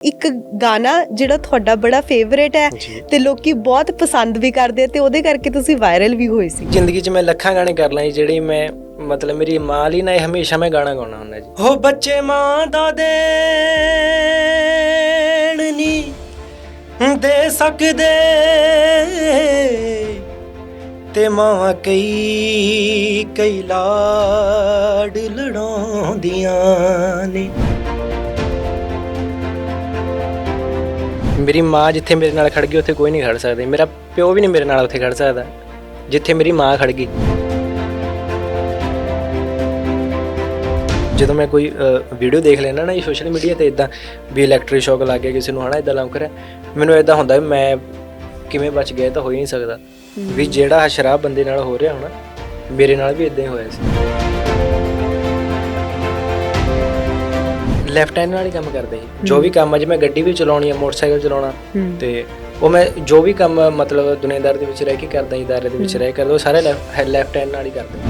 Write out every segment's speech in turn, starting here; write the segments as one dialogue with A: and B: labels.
A: ਇੱਕ ਗਾਣਾ ਜਿਹੜਾ ਤੁਹਾਡਾ ਬੜਾ ਫੇਵਰੇਟ ਹੈ। ਤੇ ਲੋਕੀ ਬਹੁਤ ਪਸੰਦ ਵੀ ਕਰਦੇ ਤੇ ਉਹਦੇ ਕਰਕੇ ਤੁਸੀਂ ਵਾਇਰਲ ਵੀ ਹੋਏ ਸੀ।
B: ਜ਼ਿੰਦਗੀ 'ਚ ਮੈਂ ਲੱਖਾਂ ਗਾਣੇ ਕਰ ਲਾਂ ਜੀ, ਜਿਹੜੀ ਮੈਂ ਮਤਲਬ ਮੇਰੀ ਮਾਂ ਲਈ ਨਾ ਇਹ ਹਮੇਸ਼ਾ ਮੈਂ ਗਾਣਾ ਗਾਉਣਾ ਹੁੰਦਾ ਜੀ। ਹੋ ਬੱਚੇ ਮਾਂ ਦਾ ਦੇਣ ਨਹੀਂ ਦੇ ਸਕਦੇ ਤੇ ਮਾਂ ਕਈ ਕਈ ਲਾਡ ਲੜਾਉਂਦੀਆਂ ਨੇ। ਮੇਰੀ ਮਾਂ ਜਿੱਥੇ ਮੇਰੇ ਨਾਲ ਖੜ ਗਈ ਉੱਥੇ ਕੋਈ ਨਹੀਂ ਖੜ ਸਕਦਾ। ਮੇਰਾ ਪਿਓ ਵੀ ਨਹੀਂ ਮੇਰੇ ਨਾਲ ਉੱਥੇ ਖੜ ਸਕਦਾ। ਜਿੱਥੇ ਮੇਰੀ ਮਾਂ ਖੜ ਗਈ। ਜਦੋਂ ਮੈਂ ਕੋਈ ਵੀਡੀਓ ਦੇਖ ਲੈਣਾ ਨਾ ਸੋਸ਼ਲ ਮੀਡੀਆ ਤੇ ਇਦਾਂ ਵੀ ਇਲੈਕਟ੍ਰਿਕ ਸ਼ੌਕ ਲੱਗ ਗਿਆ ਕਿਸੇ ਨੂੰ ਹਨਾ ਇਦਾਂ ਲੰਕ ਰਿਹਾ। ਮੈਨੂੰ ਇਦਾਂ ਹੁੰਦਾ ਵੀ ਮੈਂ ਕਿਵੇਂ ਬਚ ਗਿਆ ਇਹ ਤਾਂ ਹੋ ਹੀ ਨਹੀਂ ਸਕਦਾ। ਵੀ ਜਿਹੜਾ ਸ਼ਰਾਬ ਬੰਦੇ ਨਾਲ ਹੋ ਰਿਹਾ ਹੋਣਾ ਮੇਰੇ ਨਾਲ ਵੀ ਇਦਾਂ ਹੀ ਹੋਇਆ ਸੀ। ਲੈਫਟ ਹੈਂਡ ਨਾਲ ਹੀ ਕੰਮ ਕਰਦੇ ਸੀ। ਜੋ ਵੀ ਕੰਮ ਅੱਜ ਮੈਂ ਗੱਡੀ ਵੀ ਚਲਾਉਣੀ ਆ ਮੋਟਰਸਾਈਕਲ ਚਲਾਉਣਾ ਤੇ ਉਹ ਮੈਂ ਜੋ ਵੀ ਕੰਮ ਮਤਲਬ ਦੁਨੀਆਦਾਰ ਦੇ ਵਿੱਚ ਰਹਿ ਕੇ ਕਰਦਾ ਸੀ ਦਾਇਰੇ ਦੇ ਵਿੱਚ ਰਹਿ ਕੇ ਕਰਦਾ ਉਹ ਸਾਰੇ ਲੈਫਟ ਹੈਂਡ ਨਾਲ ਹੀ ਕਰਦਾ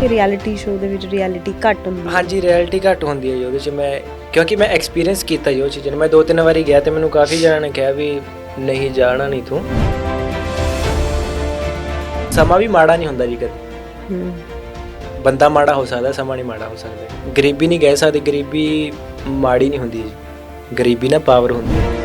A: ਕਿ ਰਿਐਲਿਟੀ ਸ਼ੋਅ ਦੇ ਵਿੱਚ ਰਿਐਲਿਟੀ ਘੱਟ ਹੁੰਦੀ ਹੈ।
B: ਹਾਂਜੀ ਰਿਐਲਿਟੀ ਘੱਟ ਹੁੰਦੀ ਹੈ ਜੀ ਉਹਦੇ ਚ ਮੈਂ ਕਿਉਂਕਿ ਮੈਂ ਐਕਸਪੀਰੀਅੰਸ ਕੀਤਾ ਜੀ ਚੀਜ਼ ਨੂੰ। ਮੈਂ ਦੋ ਤਿੰਨ ਵਾਰੀ ਗਿਆ ਤੇ ਮੈਨੂੰ ਕਾਫੀ ਜਣਾਂ ਨੇ ਕਿਹਾ ਵੀ ਨਹੀਂ ਜਾਣਾ ਨਹੀਂ ਤੂੰ। ਸਮਾਂ ਵੀ ਮਾੜਾ ਨਹੀਂ ਹੁੰਦਾ ਜੀ ਕਦੇ। ਬੰਦਾ ਮਾੜਾ ਹੋ ਸਕਦਾ ਸਮਾਂ ਨਹੀਂ ਮਾੜਾ ਹੋ ਸਕਦਾ ਗਰੀਬੀ ਨਹੀਂ ਕਹਿ ਸਕਦੇ ਗਰੀਬੀ ਮਾੜੀ ਨਹੀਂ ਹੁੰਦੀ ਜੀ ਗਰੀਬੀ ਨਾ ਪਾਵਰ ਹੁੰਦੀ ਹੈ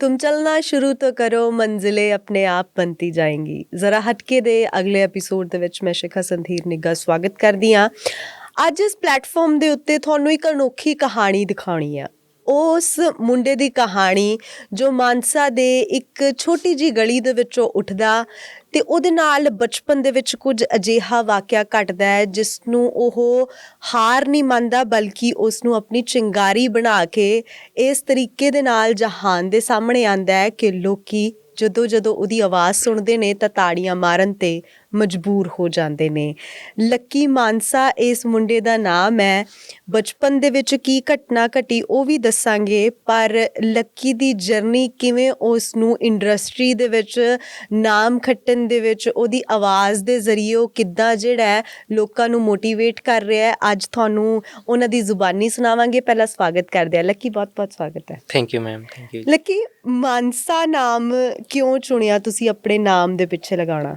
A: तुम चलना शुरू तो करो मंजिलें अपने ਆਪ ਬਣਤੀ ਜਾਏਂਗੀ ਜ਼ਰਾ ਹਟਕੇ ਦੇ ਅਗਲੇ ਐਪੀਸੋਡ ਦੇ ਵਿੱਚ ਮੈਂ ਸ਼ਿਖਾ ਸੰਧੀਰ ਨਿੱਗਾ ਸਵਾਗਤ ਕਰਦੀ ਹਾਂ ਅੱਜ ਇਸ ਪਲੇਟਫਾਰਮ ਦੇ ਉੱਤੇ ਤੁਹਾਨੂੰ ਇੱਕ ਅਨੋਖੀ ਕਹਾਣੀ ਦਿਖਾਉਣੀ ਆ। ਉਸ ਮੁੰਡੇ ਦੀ ਕਹਾਣੀ ਜੋ ਮਾਨਸਾ ਦੇ ਇੱਕ ਛੋਟੀ ਜੀ ਗਲੀ ਦੇ ਵਿੱਚੋਂ ਉੱਠਦਾ ਤੇ ਉਹਦੇ ਨਾਲ ਬਚਪਨ ਦੇ ਵਿੱਚ ਕੁਝ ਅਜੀਹਾ ਵਾਕਿਆ ਘਟਦਾ ਹੈ ਜਿਸ ਨੂੰ ਉਹ ਹਾਰ ਨਹੀਂ ਮੰਨਦਾ ਬਲਕਿ ਉਸ ਨੂੰ ਆਪਣੀ ਚਿੰਗਾਰੀ ਬਣਾ ਕੇ ਇਸ ਤਰੀਕੇ ਦੇ ਨਾਲ ਜਹਾਨ ਦੇ ਸਾਹਮਣੇ ਆਂਦਾ ਹੈ ਕਿ ਲੋਕੀ ਜਦੋਂ ਜਦੋਂ ਉਹਦੀ ਆਵਾਜ਼ ਸੁਣਦੇ ਨੇ ਤਾਂ ਤਾੜੀਆਂ ਮਾਰਨ ਤੇ ਮਜਬੂਰ ਹੋ ਜਾਂਦੇ ਨੇ। ਲੱਕੀ ਮਾਨਸਾ ਇਸ ਮੁੰਡੇ ਦਾ ਨਾਮ ਹੈ। ਬਚਪਨ ਦੇ ਵਿੱਚ ਕੀ ਘਟਨਾ ਘਟੀ ਉਹ ਵੀ ਦੱਸਾਂਗੇ ਪਰ ਲੱਕੀ ਦੀ ਜਰਨੀ ਕਿਵੇਂ ਉਸ ਨੂੰ ਇੰਡਸਟਰੀ ਦੇ ਵਿੱਚ ਨਾਮ ਖੱਟਣ ਦੇ ਵਿੱਚ ਉਹਦੀ ਆਵਾਜ਼ ਦੇ ਜ਼ਰੀਏ ਉਹ ਕਿੱਦਾਂ ਜਿਹੜਾ ਹੈ ਲੋਕਾਂ ਨੂੰ ਮੋਟੀਵੇਟ ਕਰ ਰਿਹਾ ਹੈ ਅੱਜ ਤੁਹਾਨੂੰ ਉਹਨਾਂ ਦੀ ਜ਼ੁਬਾਨੀ ਸੁਣਾਵਾਂਗੇ। ਪਹਿਲਾਂ ਸਵਾਗਤ ਕਰਦੇ ਹਾਂ। ਲੱਕੀ ਬਹੁਤ ਬਹੁਤ ਸਵਾਗਤ ਹੈ।
B: Thank you ma'am thank you
A: Lucky Mansa ਨਾਮ ਕਿਉਂ ਚੁਣਿਆ ਤੁਸੀਂ ਆਪਣੇ ਨਾਮ ਦੇ ਪਿੱਛੇ ਲਗਾਉਣਾ?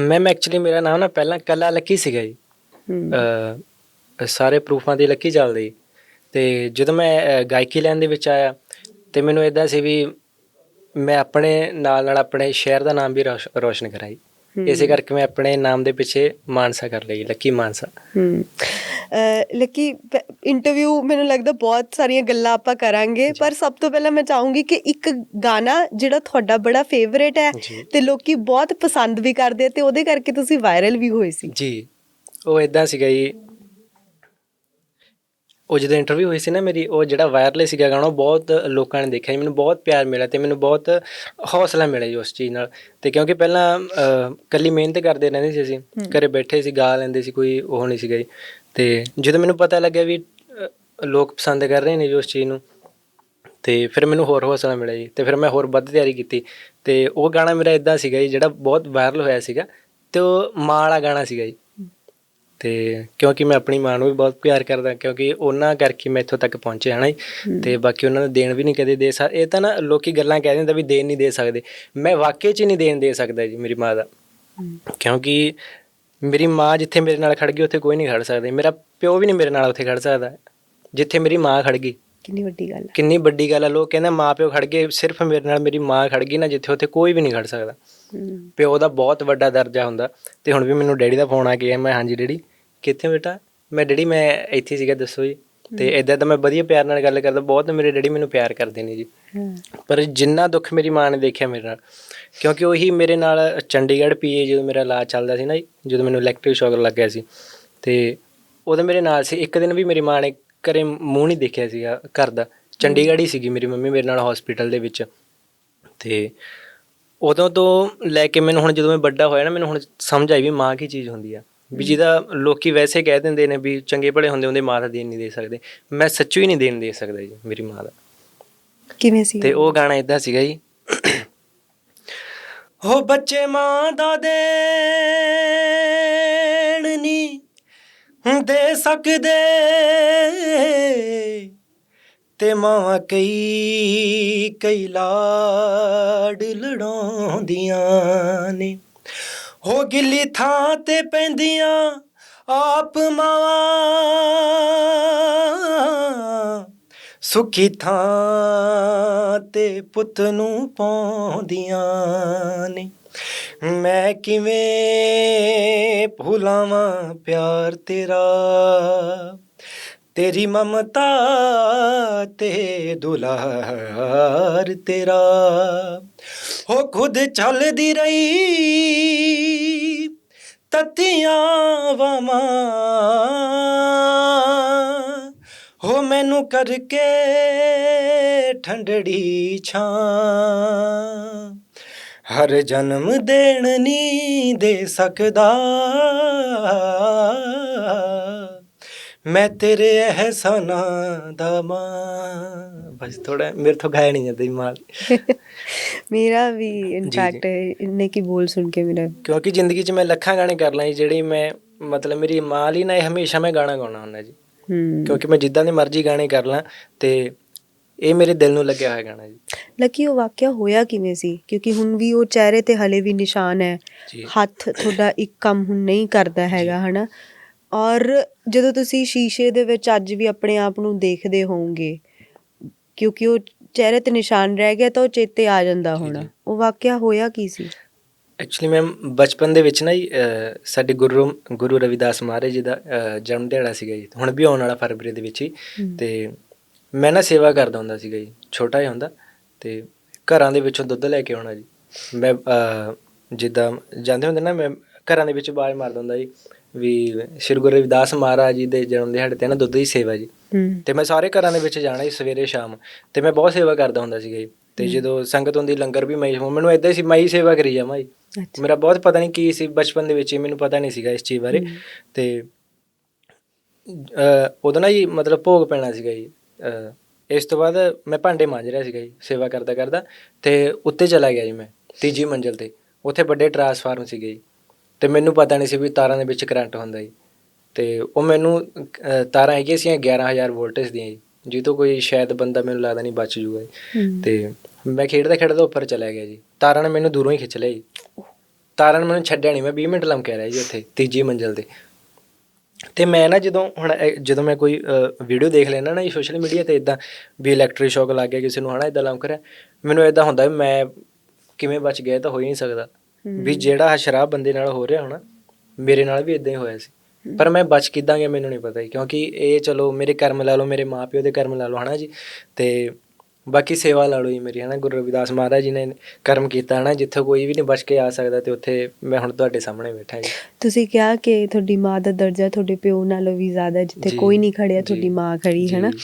B: ਮੈਮ ਐਕਚੁਅਲੀ ਮੇਰਾ ਨਾਮ ਨਾ ਪਹਿਲਾਂ ਕੱਲਾ ਲੱਕੀ ਸੀਗਾ ਜੀ। ਸਾਰੇ ਪ੍ਰੂਫਾਂ ਦੀ ਲੱਕੀ ਚੱਲਦੀ। ਤੇ ਜਦੋਂ ਮੈਂ ਗਾਇਕੀ ਲੈਣ ਦੇ ਵਿੱਚ ਆਇਆ ਤੇ ਮੈਨੂੰ ਇਦਾਂ ਸੀ ਵੀ ਮੈਂ ਆਪਣੇ ਨਾਲ ਨਾਲ ਆਪਣੇ ਸ਼ਹਿਰ ਦਾ ਨਾਮ ਵੀ ਰੌਸ਼- ਰੌਸ਼ਨ ਕਰਾਈ ਇਸੇ ਕਰਕੇ ਮੈਂ ਆਪਣੇ ਨਾਮ ਦੇ ਪਿੱਛੇ ਮਾਨਸਾ ਕਰ ਲਈ ਲੱਕੀ ਮਾਨਸਾ।
A: ਲੱਕੀ ਇੰਟਰਵਿਊ ਮੈਨੂੰ ਲੱਗਦਾ ਬਹੁਤ ਸਾਰੀਆਂ ਗੱਲਾਂ ਆਪਾਂ ਕਰਾਂਗੇ ਪਰ ਸਭ ਤੋਂ ਪਹਿਲਾਂ ਮੈਂ ਚਾਹੂੰਗੀ ਕਿ ਇੱਕ ਗਾਣਾ ਜਿਹੜਾ ਤੁਹਾਡਾ ਬੜਾ ਫੇਵਰੇਟ ਹੈ। ਤੇ ਲੋਕੀ ਬਹੁਤ ਪਸੰਦ ਵੀ ਕਰਦੇ ਤੇ ਉਹਦੇ ਕਰਕੇ ਤੁਸੀਂ ਵਾਇਰਲ ਵੀ ਹੋਏ ਸੀ।
B: ਜੀ ਉਹ ਇਦਾਂ ਸੀਗਾ ਜੀ ਉਹ ਜਦੋਂ ਇੰਟਰਵਿਊ ਹੋਈ ਸੀ ਨਾ ਮੇਰੀ ਉਹ ਜਿਹੜਾ ਵਾਇਰਲ ਸੀਗਾ ਗਾਣਾ ਉਹ ਬਹੁਤ ਲੋਕਾਂ ਨੇ ਦੇਖਿਆ ਮੈਨੂੰ ਬਹੁਤ ਪਿਆਰ ਮਿਲਿਆ ਤੇ ਮੈਨੂੰ ਬਹੁਤ ਹੌਸਲਾ ਮਿਲਿਆ ਜੀ ਉਸ ਚੀਜ਼ ਨਾਲ। ਤੇ ਕਿਉਂਕਿ ਪਹਿਲਾਂ ਕੱਲੀ ਮਿਹਨਤ ਕਰਦੇ ਰਹਿੰਦੇ ਸੀ ਅਸੀਂ ਘਰੇ ਬੈਠੇ ਸੀ ਗਾ ਲੈਂਦੇ ਸੀ ਕੋਈ ਉਹ ਨਹੀਂ ਸੀਗਾ ਜੀ। ਤੇ ਜਦੋਂ ਮੈਨੂੰ ਪਤਾ ਲੱਗਿਆ ਵੀ ਲੋਕ ਪਸੰਦ ਕਰ ਰਹੇ ਨੇ ਜੀ ਉਸ ਚੀਜ਼ ਨੂੰ ਤੇ ਫਿਰ ਮੈਨੂੰ ਹੋਰ ਹੌਸਲਾ ਮਿਲਿਆ ਜੀ ਤੇ ਫਿਰ ਮੈਂ ਹੋਰ ਵੱਧ ਤਿਆਰੀ ਕੀਤੀ। ਤੇ ਉਹ ਗਾਣਾ ਮੇਰਾ ਇਦਾਂ ਸੀਗਾ ਜੀ ਜਿਹੜਾ ਬਹੁਤ ਵਾਇਰਲ ਹੋਇਆ ਸੀਗਾ ਤੇ ਉਹ ਮਾਂ ਵਾਲਾ ਗਾਣਾ ਸੀਗਾ ਜੀ। ਤੇ ਕਿਉਂਕਿ ਮੈਂ ਆਪਣੀ ਮਾਂ ਨੂੰ ਵੀ ਬਹੁਤ ਪਿਆਰ ਕਰਦਾ ਕਿਉਂਕਿ ਉਹਨਾਂ ਕਰਕੇ ਮੈਂ ਇੱਥੋਂ ਤੱਕ ਪਹੁੰਚਿਆ ਹਨਾ ਜੀ? ਤੇ ਬਾਕੀ ਉਹਨਾਂ ਨੂੰ ਦੇਣ ਵੀ ਨਹੀਂ ਕਦੇ ਦੇ ਸਕ ਇਹ ਤਾਂ ਨਾ ਲੋਕੀ ਗੱਲਾਂ ਕਹਿ ਦਿੰਦੇ ਵੀ ਦੇਣ ਨਹੀਂ ਦੇ ਸਕਦੇ। ਮੈਂ ਵਾਕਈ 'ਚ ਹੀ ਨਹੀਂ ਦੇਣ ਦੇ ਸਕਦਾ ਜੀ ਮੇਰੀ ਮਾਂ ਦਾ। ਕਿਉਂਕਿ ਮੇਰੀ ਮਾਂ ਜਿੱਥੇ ਮੇਰੇ ਨਾਲ ਖੜ ਗਈ ਉੱਥੇ ਕੋਈ ਨਹੀਂ ਖੜ ਸਕਦਾ। ਮੇਰਾ ਪਿਓ ਵੀ ਨਹੀਂ ਮੇਰੇ ਨਾਲ ਉੱਥੇ ਖੜ ਸਕਦਾ ਜਿੱਥੇ ਮੇਰੀ ਮਾਂ ਖੜ ਗਈ।
A: ਕਿੰਨੀ ਵੱਡੀ ਗੱਲ ਹੈ
B: ਕਿੰਨੀ ਵੱਡੀ ਗੱਲ ਆ ਲੋਕ ਕਹਿੰਦੇ ਮਾਂ ਪਿਓ ਖੜ ਗਏ ਸਿਰਫ ਮੇਰੇ ਨਾਲ ਮੇਰੀ ਮਾਂ ਖੜ ਗਈ ਨਾ ਜਿੱਥੇ ਉੱਥੇ ਕੋਈ ਵੀ ਨਹੀਂ ਖੜ ਸਕਦਾ। ਪਿਓ ਦਾ ਬਹੁਤ ਵੱਡਾ ਦਰਜਾ ਹੁੰਦਾ ਤੇ ਹੁਣ ਵੀ ਮੈਨੂੰ ਡੈਡੀ ਦਾ ਫੋਨ ਆ ਗਿਆ ਮੈਂ ਹਾਂਜੀ ਡੈਡੀ? ਕਿੱਥੇ ਹੋ ਬੇਟਾ? ਮੈਂ ਡੈਡੀ ਮੈਂ ਇੱਥੇ ਸੀਗਾ ਦੱਸੋ ਜੀ। ਤੇ ਇਦਾਂ ਤਾਂ ਮੈਂ ਵਧੀਆ ਪਿਆਰ ਨਾਲ ਗੱਲ ਕਰਦਾ ਬਹੁਤ ਮੇਰੇ ਡੈਡੀ ਮੈਨੂੰ ਪਿਆਰ ਕਰਦੇ ਨੇ ਜੀ। ਪਰ ਜਿੰਨਾ ਦੁੱਖ ਮੇਰੀ ਮਾਂ ਨੇ ਦੇਖਿਆ ਮੇਰੇ ਨਾਲ ਕਿਉਂਕਿ ਉਹੀ ਮੇਰੇ ਨਾਲ ਚੰਡੀਗੜ੍ਹ ਪੀਏ ਜਦੋਂ ਮੇਰਾ ਇਲਾਜ ਚੱਲਦਾ ਸੀ ਨਾ ਜੀ ਜਦੋਂ ਮੈਨੂੰ ਇਲੈਕਟ੍ਰਿਕ ਸ਼ੌਕ ਲੱਗਿਆ ਸੀ। ਤੇ ਉਹਦੇ ਮੇਰੇ ਨਾਲ ਸੀ ਇੱਕ ਦਿਨ ਵੀ ਮੇਰੀ ਮਾਂ ਨੇ ਘਰੇ ਮੂੰਹ ਨਹੀਂ ਦੇਖਿਆ ਸੀਗਾ ਘਰ ਦਾ। ਚੰਡੀਗੜ੍ਹ ਹੀ ਸੀਗੀ ਮੇਰੀ ਮੰਮੀ ਮੇਰੇ ਨਾਲ ਹਸਪੀਟਲ ਦੇ ਵਿੱਚ। ਤੇ ਉਦੋਂ ਤੋਂ ਲੈ ਕੇ ਮੈਨੂੰ ਹੁਣ ਜਦੋਂ ਮੈਂ ਵੱਡਾ ਹੋਇਆ ਨਾ ਮੈਨੂੰ ਹੁਣ ਸਮਝ ਆਈ ਵੀ ਮਾਂ ਕੀ ਚੀਜ਼ ਹੁੰਦੀ ਆ। ਵੀ ਜਿਹਦਾ ਲੋਕੀ ਵੈਸੇ ਕਹਿ ਦਿੰਦੇ ਨੇ ਵੀ ਚੰਗੇ ਭਲੇ ਹੁੰਦੇ ਹੁੰਦੇ ਮਾਂ ਦਾ ਦੇਣ ਨਹੀਂ ਦੇ ਸਕਦੇ। ਮੈਂ ਸੱਚੀ ਹੀ ਨਹੀਂ ਦੇਣ ਦੇ ਸਕਦਾ ਜੀ ਮੇਰੀ ਮਾਂ ਦਾ।
A: ਕਿਵੇਂ ਸੀ?
B: ਤੇ ਉਹ ਗਾਣਾ ਇਦਾਂ ਸੀਗਾ ਜੀ। ਹੋ ਬੱਚੇ ਮਾਂ ਦਾ ਦੇਣ ਨਹੀਂ ਦੇ ਸਕਦੇ। ਤੇ ਮਾਂ ਕਈ ਕਈ ਲਾਡ ਲੜਾਉਂਦੀਆਂ ਨੇ। ਹੋ ਗਿੱਲੀ ਥਾਂ ਤੇ ਪੈਂਦੀਆਂ ਆਪ ਮਾਂ ਸੁਖੀ ਥਾਂ ਤੇ ਪੁੱਤ ਨੂੰ ਪਾਉਂਦੀਆਂ ਨੇ। ਮੈਂ ਕਿਵੇਂ ਭੁਲਾਵਾਂ ਪਿਆਰ ਤੇਰਾ? ਤੇਰੀ ਮਮਤਾ ਤੇ ਦੁਲਾਰ ਤੇਰਾ। ਹੋ ਖੁਦ ਚੱਲਦੀ ਰਹੀ, ਤਤੀਆਂ ਵਾਵਾਂ। ਹੋ ਮੈਨੂੰ ਕਰਕੇ ਠੰਡੜੀ ਛਾਂ। ਹਰ ਜਨਮ ਦੇਣ ਨਹੀਂ ਦੇ ਸਕਦਾ। ਮੈਂ ਤੇਰੇ ਅਹਿਸਾਨਾਂ ਦਾ ਮਾਂ। ਬਸ ਥੋੜਾ ਮੇਰੇ ਤੋਂ ਗਾਇਆ ਨਹੀਂ ਜਾਂਦਾ ਮਾਲ
A: ਮੇਰਾ ਵੀ ਇਨਫੈਕਟ ਇਹਨੇ ਕੀ ਬੋਲ ਸੁਣ ਕੇ ਮੇਰਾ
B: ਕਿਉਂਕਿ ਜ਼ਿੰਦਗੀ 'ਚ ਮੈਂ ਲੱਖਾਂ ਗਾਣੇ ਕਰ ਲਾਂ ਜਿਹੜੀ ਮੈਂ ਮਤਲਬ ਮੇਰੀ ਮਾਂ ਲਈ ਨਾ ਇਹ ਹਮੇਸ਼ਾ ਮੈਂ ਗਾਣਾ ਗਾਉਣਾ ਹੁੰਦਾ ਜੀ।
A: ਹੂੰ।
B: ਕਿਉਂਕਿ ਮੈਂ ਜਿੱਦਾਂ ਦੇ ਮਰਜ਼ੀ ਗਾਣੇ ਕਰ ਲਾਂ ਤੇ ਇਹ ਮੇਰੇ ਦਿਲ ਨੂੰ ਲੱਗਿਆ ਹੋਇਆ ਗਾਣਾ ਜੀ।
A: ਲੱਕੀ ਉਹ ਵਾਕਿਆ ਹੋਇਆ ਕਿਵੇਂ ਸੀ? ਕਿਉਂਕਿ ਹੁਣ ਵੀ ਉਹ ਚਿਹਰੇ ਤੇ ਹਲੇ ਵੀ ਨਿਸ਼ਾਨ ਹੈ। ਹੱਥ ਤੁਹਾਡਾ ਇੱਕ ਕੰਮ ਹੁਣ ਨਹੀਂ ਕਰਦਾ ਹੈਗਾ ਹਨਾ? ਔਰ ਜਦੋਂ ਤੁਸੀਂ ਸ਼ੀਸ਼ੇ ਦੇ ਵਿੱਚ ਅੱਜ ਵੀ ਆਪਣੇ ਆਪ ਨੂੰ ਦੇਖਦੇ ਹੋਵੋਗੇ ਕਿਉਂਕਿ ਉਹ ਚਿਹਰੇ ਤੇ ਨਿਸ਼ਾਨ ਰਹਿ ਗਿਆ ਤਾਂ ਉਹ ਚੇਤੇ ਆ ਜਾਂਦਾ ਹੋਣਾ। ਉਹ ਵਾਕਿਆ ਹੋਇਆ ਕੀ ਸੀ?
B: ਐਕਚੁਅਲੀ ਮੈਂ ਬਚਪਨ ਦੇ ਵਿੱਚ ਨਾ ਜੀ ਸਾਡੇ ਗੁਰੂ ਗੁਰੂ ਰਵਿਦਾਸ ਮਹਾਰਾਜ ਜੀ ਦਾ ਜਨਮ ਦਿਹਾੜਾ ਸੀਗਾ ਜੀ। ਹੁਣ ਵੀ ਆਉਣ ਵਾਲਾ ਫਰਵਰੀ ਦੇ ਵਿੱਚ ਹੀ। ਤੇ ਮੈਂ ਨਾ ਸੇਵਾ ਕਰਦਾ ਹੁੰਦਾ ਸੀਗਾ ਜੀ ਛੋਟਾ ਜਿਹਾ ਹੁੰਦਾ। ਤੇ ਘਰਾਂ ਦੇ ਵਿੱਚੋਂ ਦੁੱਧ ਲੈ ਕੇ ਆਉਣਾ ਜੀ। ਮੈਂ ਜਿੱਦਾਂ ਜਾਂਦੇ ਹੁੰਦੇ ਨਾ ਮੈਂ ਘਰਾਂ ਦੇ ਵਿੱਚ ਆਵਾਜ਼ ਮਾਰਦਾ ਹੁੰਦਾ ਜੀ ਵੀ ਸ਼੍ਰੀ ਗੁਰੂ ਰਵਿਦਾਸ ਮਹਾਰਾਜ ਜੀ ਦੇ ਜਨਮ ਦਿਹਾੜੇ ਤੇ ਨਾ ਦੁੱਧ ਦੀ ਸੇਵਾ ਜੀ। ਤੇ ਮੈਂ ਸਾਰੇ ਘਰਾਂ ਦੇ ਵਿੱਚ ਜਾਣਾ ਜੀ ਸਵੇਰੇ ਸ਼ਾਮ। ਤੇ ਮੈਂ ਬਹੁਤ ਸੇਵਾ ਕਰਦਾ ਹੁੰਦਾ ਸੀਗਾ ਜੀ। ਤੇ ਜਦੋਂ ਸੰਗਤ ਹੁੰਦੀ ਲੰਗਰ ਵੀ ਮੈਂ ਮੈਨੂੰ ਇਦਾਂ ਹੀ ਸੀ ਮੈਂ ਹੀ ਸੇਵਾ ਕਰੀ ਜਾਵਾਂ ਜੀ। ਮੇਰਾ ਬਹੁਤ ਪਤਾ ਨਹੀਂ ਕੀ ਸੀ ਬਚਪਨ ਦੇ ਵਿੱਚ ਹੀ ਮੈਨੂੰ ਪਤਾ ਨਹੀਂ ਸੀਗਾ ਇਸ ਚੀਜ਼ ਬਾਰੇ। ਤੇ ਉਹਦਾ ਨਾ ਜੀ ਮਤਲਬ ਭੋਗ ਪੈਣਾ ਸੀਗਾ ਜੀ। ਇਸ ਤੋਂ ਬਾਅਦ ਮੈਂ ਭਾਂਡੇ ਮਾਂਜ ਰਿਹਾ ਸੀਗਾ ਜੀ ਸੇਵਾ ਕਰਦਾ ਕਰਦਾ ਤੇ ਉੱਤੇ ਚਲਾ ਗਿਆ ਜੀ ਮੈਂ ਤੀਜੀ ਮੰਜ਼ਲ ਤੇ। ਉੱਥੇ ਵੱਡੇ ਟਰਾਂਸਫਾਰਮ ਸੀਗੇ ਜੀ। ਤੇ ਮੈਨੂੰ ਪਤਾ ਨਹੀਂ ਸੀ ਵੀ ਤਾਰਾਂ ਦੇ ਵਿੱਚ ਕਰੰਟ ਹੁੰਦਾ ਜੀ। ਤੇ ਉਹ ਮੈਨੂੰ ਅ, ਤਾਰਾਂ ਹੈਗੀਆਂ ਸੀ 11000 ਵੋਲਟੇਜ ਦੀਆਂ ਜੀ। ਜਿਹ ਤੋਂ ਕੋਈ ਸ਼ਾਇਦ ਬੰਦਾ ਮੈਨੂੰ ਲੱਗਦਾ ਨਹੀਂ ਬਚ ਜੂਗਾ ਜੀ।
A: ਹੂੰ।
B: ਤੇ ਮੈਂ ਖੇਡਦਾ ਖੇਡਦਾ ਉੱਪਰ ਚਲਾ ਗਿਆ ਜੀ। ਤਾਰਾਂ ਨੇ ਮੈਨੂੰ ਦੂਰੋਂ ਹੀ ਖਿੱਚ ਲਿਆ ਜੀ। ਤਾਰਾਂ ਨੇ ਮੈਨੂੰ ਛੱਡਿਆ ਨਹੀਂ ਮੈਂ 20 ਮਿੰਟ ਲੰਮਕਿਆ ਰਿਹਾ ਜੀ ਉੱਥੇ ਤੀਜੀ ਮੰਜ਼ਲ ਤੇ। ਤੇ ਮੈਂ ਨਾ ਜਦੋਂ ਹੁਣ ਇਹ- ਜਦੋਂ ਮੈਂ ਕੋਈ ਵੀਡੀਓ ਦੇਖ ਲੈਣਾ ਨਾ ਸੋਸ਼ਲ ਮੀਡੀਆ ਤੇ ਇਦਾਂ ਵੀ ਇਲੈਕਟ੍ਰਿਕ ਸ਼ੌਕ ਲੱਗ ਗਿਆ ਕਿਸੇ ਨੂੰ ਹਨਾ ਇਦਾਂ ਲੰਮਕ ਰਿਹਾ ਮੈਨੂੰ ਇਦਾਂ ਹੁੰਦਾ ਵੀ ਮੈਂ ਕਿਵੇਂ ਬਚ ਗਿਆ ਇਹ ਤਾਂ ਹੋ ਹੀ ਨਹੀਂ ਸਕਦਾ। ਵੀ ਜਿਹੜਾ ਸ਼ਰਾਬ ਬੰਦੇ ਨਾਲ ਹੋ ਰਿਹਾ ਹੋਣਾ ਮੇਰੇ ਨਾਲ ਵੀ ਇਦਾਂ ਹੀ ਹੋਇਆ ਸੀ। ਪਰ ਮੈਂ ਬਚ ਕਿੱਦਾਂ ਗਿਆ ਮੈਨੂੰ ਨਹੀਂ ਪਤਾ ਕਿਉਂਕਿ ਇਹ ਚਲੋ ਮੇਰੇ ਕਰਮ ਲਾ ਲਓ ਮੇਰੇ ਮਾਪਿਓ ਦੇ ਕਰਮ ਲਾ ਲਓ ਹਨਾ ਜੀ। ਤੇ ਬਾਕੀ ਸੇਵਾ ਲਾ ਲਓ ਜੀ ਮੇਰੀ ਹਨਾ ਗੁਰੂ ਰਵਿਦਾਸ ਮਹਾਰਾਜ ਜੀ ਨੇ ਕਰਮ ਕੀਤਾ ਹਨਾ ਜਿੱਥੇ ਕੋਈ ਵੀ ਨਹੀਂ ਬਚ ਕੇ ਆ ਸਕਦਾ ਤੇ ਉੱਥੇ ਮੈਂ ਹੁਣ ਤੁਹਾਡੇ ਸਾਹਮਣੇ ਬੈਠਾ ਜੀ।
A: ਤੁਸੀਂ ਕਿਹਾ ਕਿ ਤੁਹਾਡੀ ਮਾਂ ਦਾ ਦਰਜਾ ਤੁਹਾਡੇ ਪਿਓ ਨਾਲੋਂ ਵੀ ਜ਼ਿਆਦਾ ਜਿੱਥੇ ਕੋਈ ਨਹੀਂ ਖੜਿਆ ਤੁਹਾਡੀ ਮਾਂ ਖੜੀ ਹੈ ਨਾ
B: ਜੀ।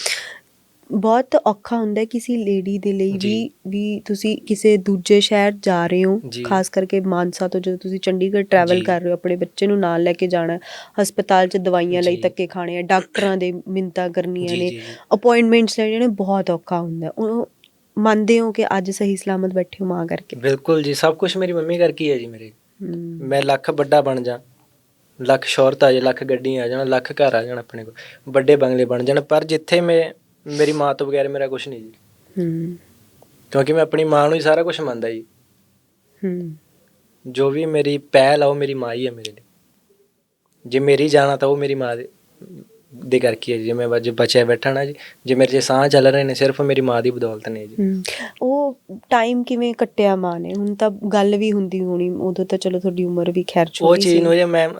A: ਬਹੁਤ ਔਖਾ ਹੁੰਦਾ ਹੈ ਕਿਸੇ ਲੇਡੀ ਦੇ ਲਈ ਵੀ
B: ਜੀ।
A: ਵੀ ਤੁਸੀਂ ਕਿਸੇ ਦੂਜੇ ਸ਼ਹਿਰ ਜਾ ਰਹੇ ਹੋ
B: ਜੀ।
A: ਖਾਸ ਕਰਕੇ ਮਾਨਸਾ ਤੋਂ ਜਦੋਂ ਤੁਸੀਂ ਚੰਡੀਗੜ੍ਹ ਟਰੈਵਲ
B: ਜੀ।
A: ਕਰ ਰਹੇ ਹੋ ਆਪਣੇ ਬੱਚੇ ਨੂੰ ਨਾਲ ਲੈ ਕੇ ਜਾਣਾ ਹੈ, ਹਸਪਤਾਲ 'ਚ ਦਵਾਈਆਂ ਲਈ
B: ਜੀ।
A: ਧੱਕੇ ਖਾਣੇ ਆ ਡਾਕਟਰਾਂ ਦੇ ਮਿੰਤਾ ਕਰਨੀਆਂ
B: ਜੀ,
A: ਨੇ
B: ਜੀ।
A: ਅਪਾਇੰਟਮੈਂਟਸ ਲੈਣੇ ਨੇ ਬਹੁਤ ਔਖਾ ਹੁੰਦਾ ਹੈ। ਉਹ ਮੰਨਦੇ ਹੋ ਕਿ ਅੱਜ ਸਹੀ ਸਲਾਮਤ ਬੈਠੇ ਹੋ ਮਾਂ ਕਰਕੇ
B: ਬਿਲਕੁਲ ਜੀ ਸਭ ਕੁਝ ਮੇਰੀ ਮੰਮੀ ਕਰਕੇ ਹੀ ਹੈ ਜੀ ਮੇਰੇ
A: ਹਮ,
B: ਮੈਂ ਲੱਖ ਵੱਡਾ ਬਣ ਜਾ ਲੱਖ ਸ਼ੌਹਰਤ ਆ ਜਾ ਲੱਖ ਗੱਡੀਆਂ ਆ ਜਾਣ ਲੱਖ ਘਰ ਆ ਜਾਣ ਆਪਣੇ ਕੋਲ ਵੱਡੇ ਬੰਗਲੇ ਬਣ ਜਾਣ ਪਰ ਜਿੱਥੇ ਮੈਂ ਮੇਰੀ ਮਾਂ ਤੋਂ ਬਗੈਰ ਮੇਰਾ ਕੁਝ ਨਹੀਂ ਜੀ।
A: ਹਮ
B: ਕਿਉਂਕਿ ਮੈਂ ਆਪਣੀ ਮਾਂ ਨੂੰ ਹੀ ਸਾਰਾ ਕੁਝ ਮੰਨਦਾ ਜੀ।
A: ਹਮ
B: ਜੋ ਵੀ ਮੇਰੀ ਪਹਿਲ ਆ ਉਹ ਮੇਰੀ ਮਾਂ ਹੀ ਹੈ ਮੇਰੇ ਲਈ। ਜੇ ਮੇਰੀ ਜਾਣਾ ਤਾਂ ਉਹ ਮੇਰੀ ਮਾਂ ਦੇ ਦੇ ਕਰਕੇ ਹੈ ਜੀ। ਜੇ ਮੈਂ ਅੱਜ ਬਚਿਆ ਬੈਠਾ ਨਾ ਜੀ ਜੇ ਮੇਰੇ 'ਚ ਸਾਹ ਚੱਲ ਰਹੇ ਨੇ ਸਿਰਫ ਮੇਰੀ ਮਾਂ ਦੀ ਬਦੌਲਤ ਨੇ ਜੀ।
A: ਹਮ, ਉਹ ਟਾਈਮ ਕਿਵੇਂ ਕੱਟਿਆ ਮਾਂ ਨੇ? ਹੁਣ ਤਾਂ ਗੱਲ ਵੀ ਹੁੰਦੀ ਹੋਣੀ ਉਦੋਂ ਤਾਂ ਚਲੋ ਤੁਹਾਡੀ ਉਮਰ ਵੀ ਖੈਰ
B: ਉਹ
A: ਛੋਟੀ
B: ਚੀਜ਼ ਨੂੰ ਜੇ ਮੈਂ ਅਹ,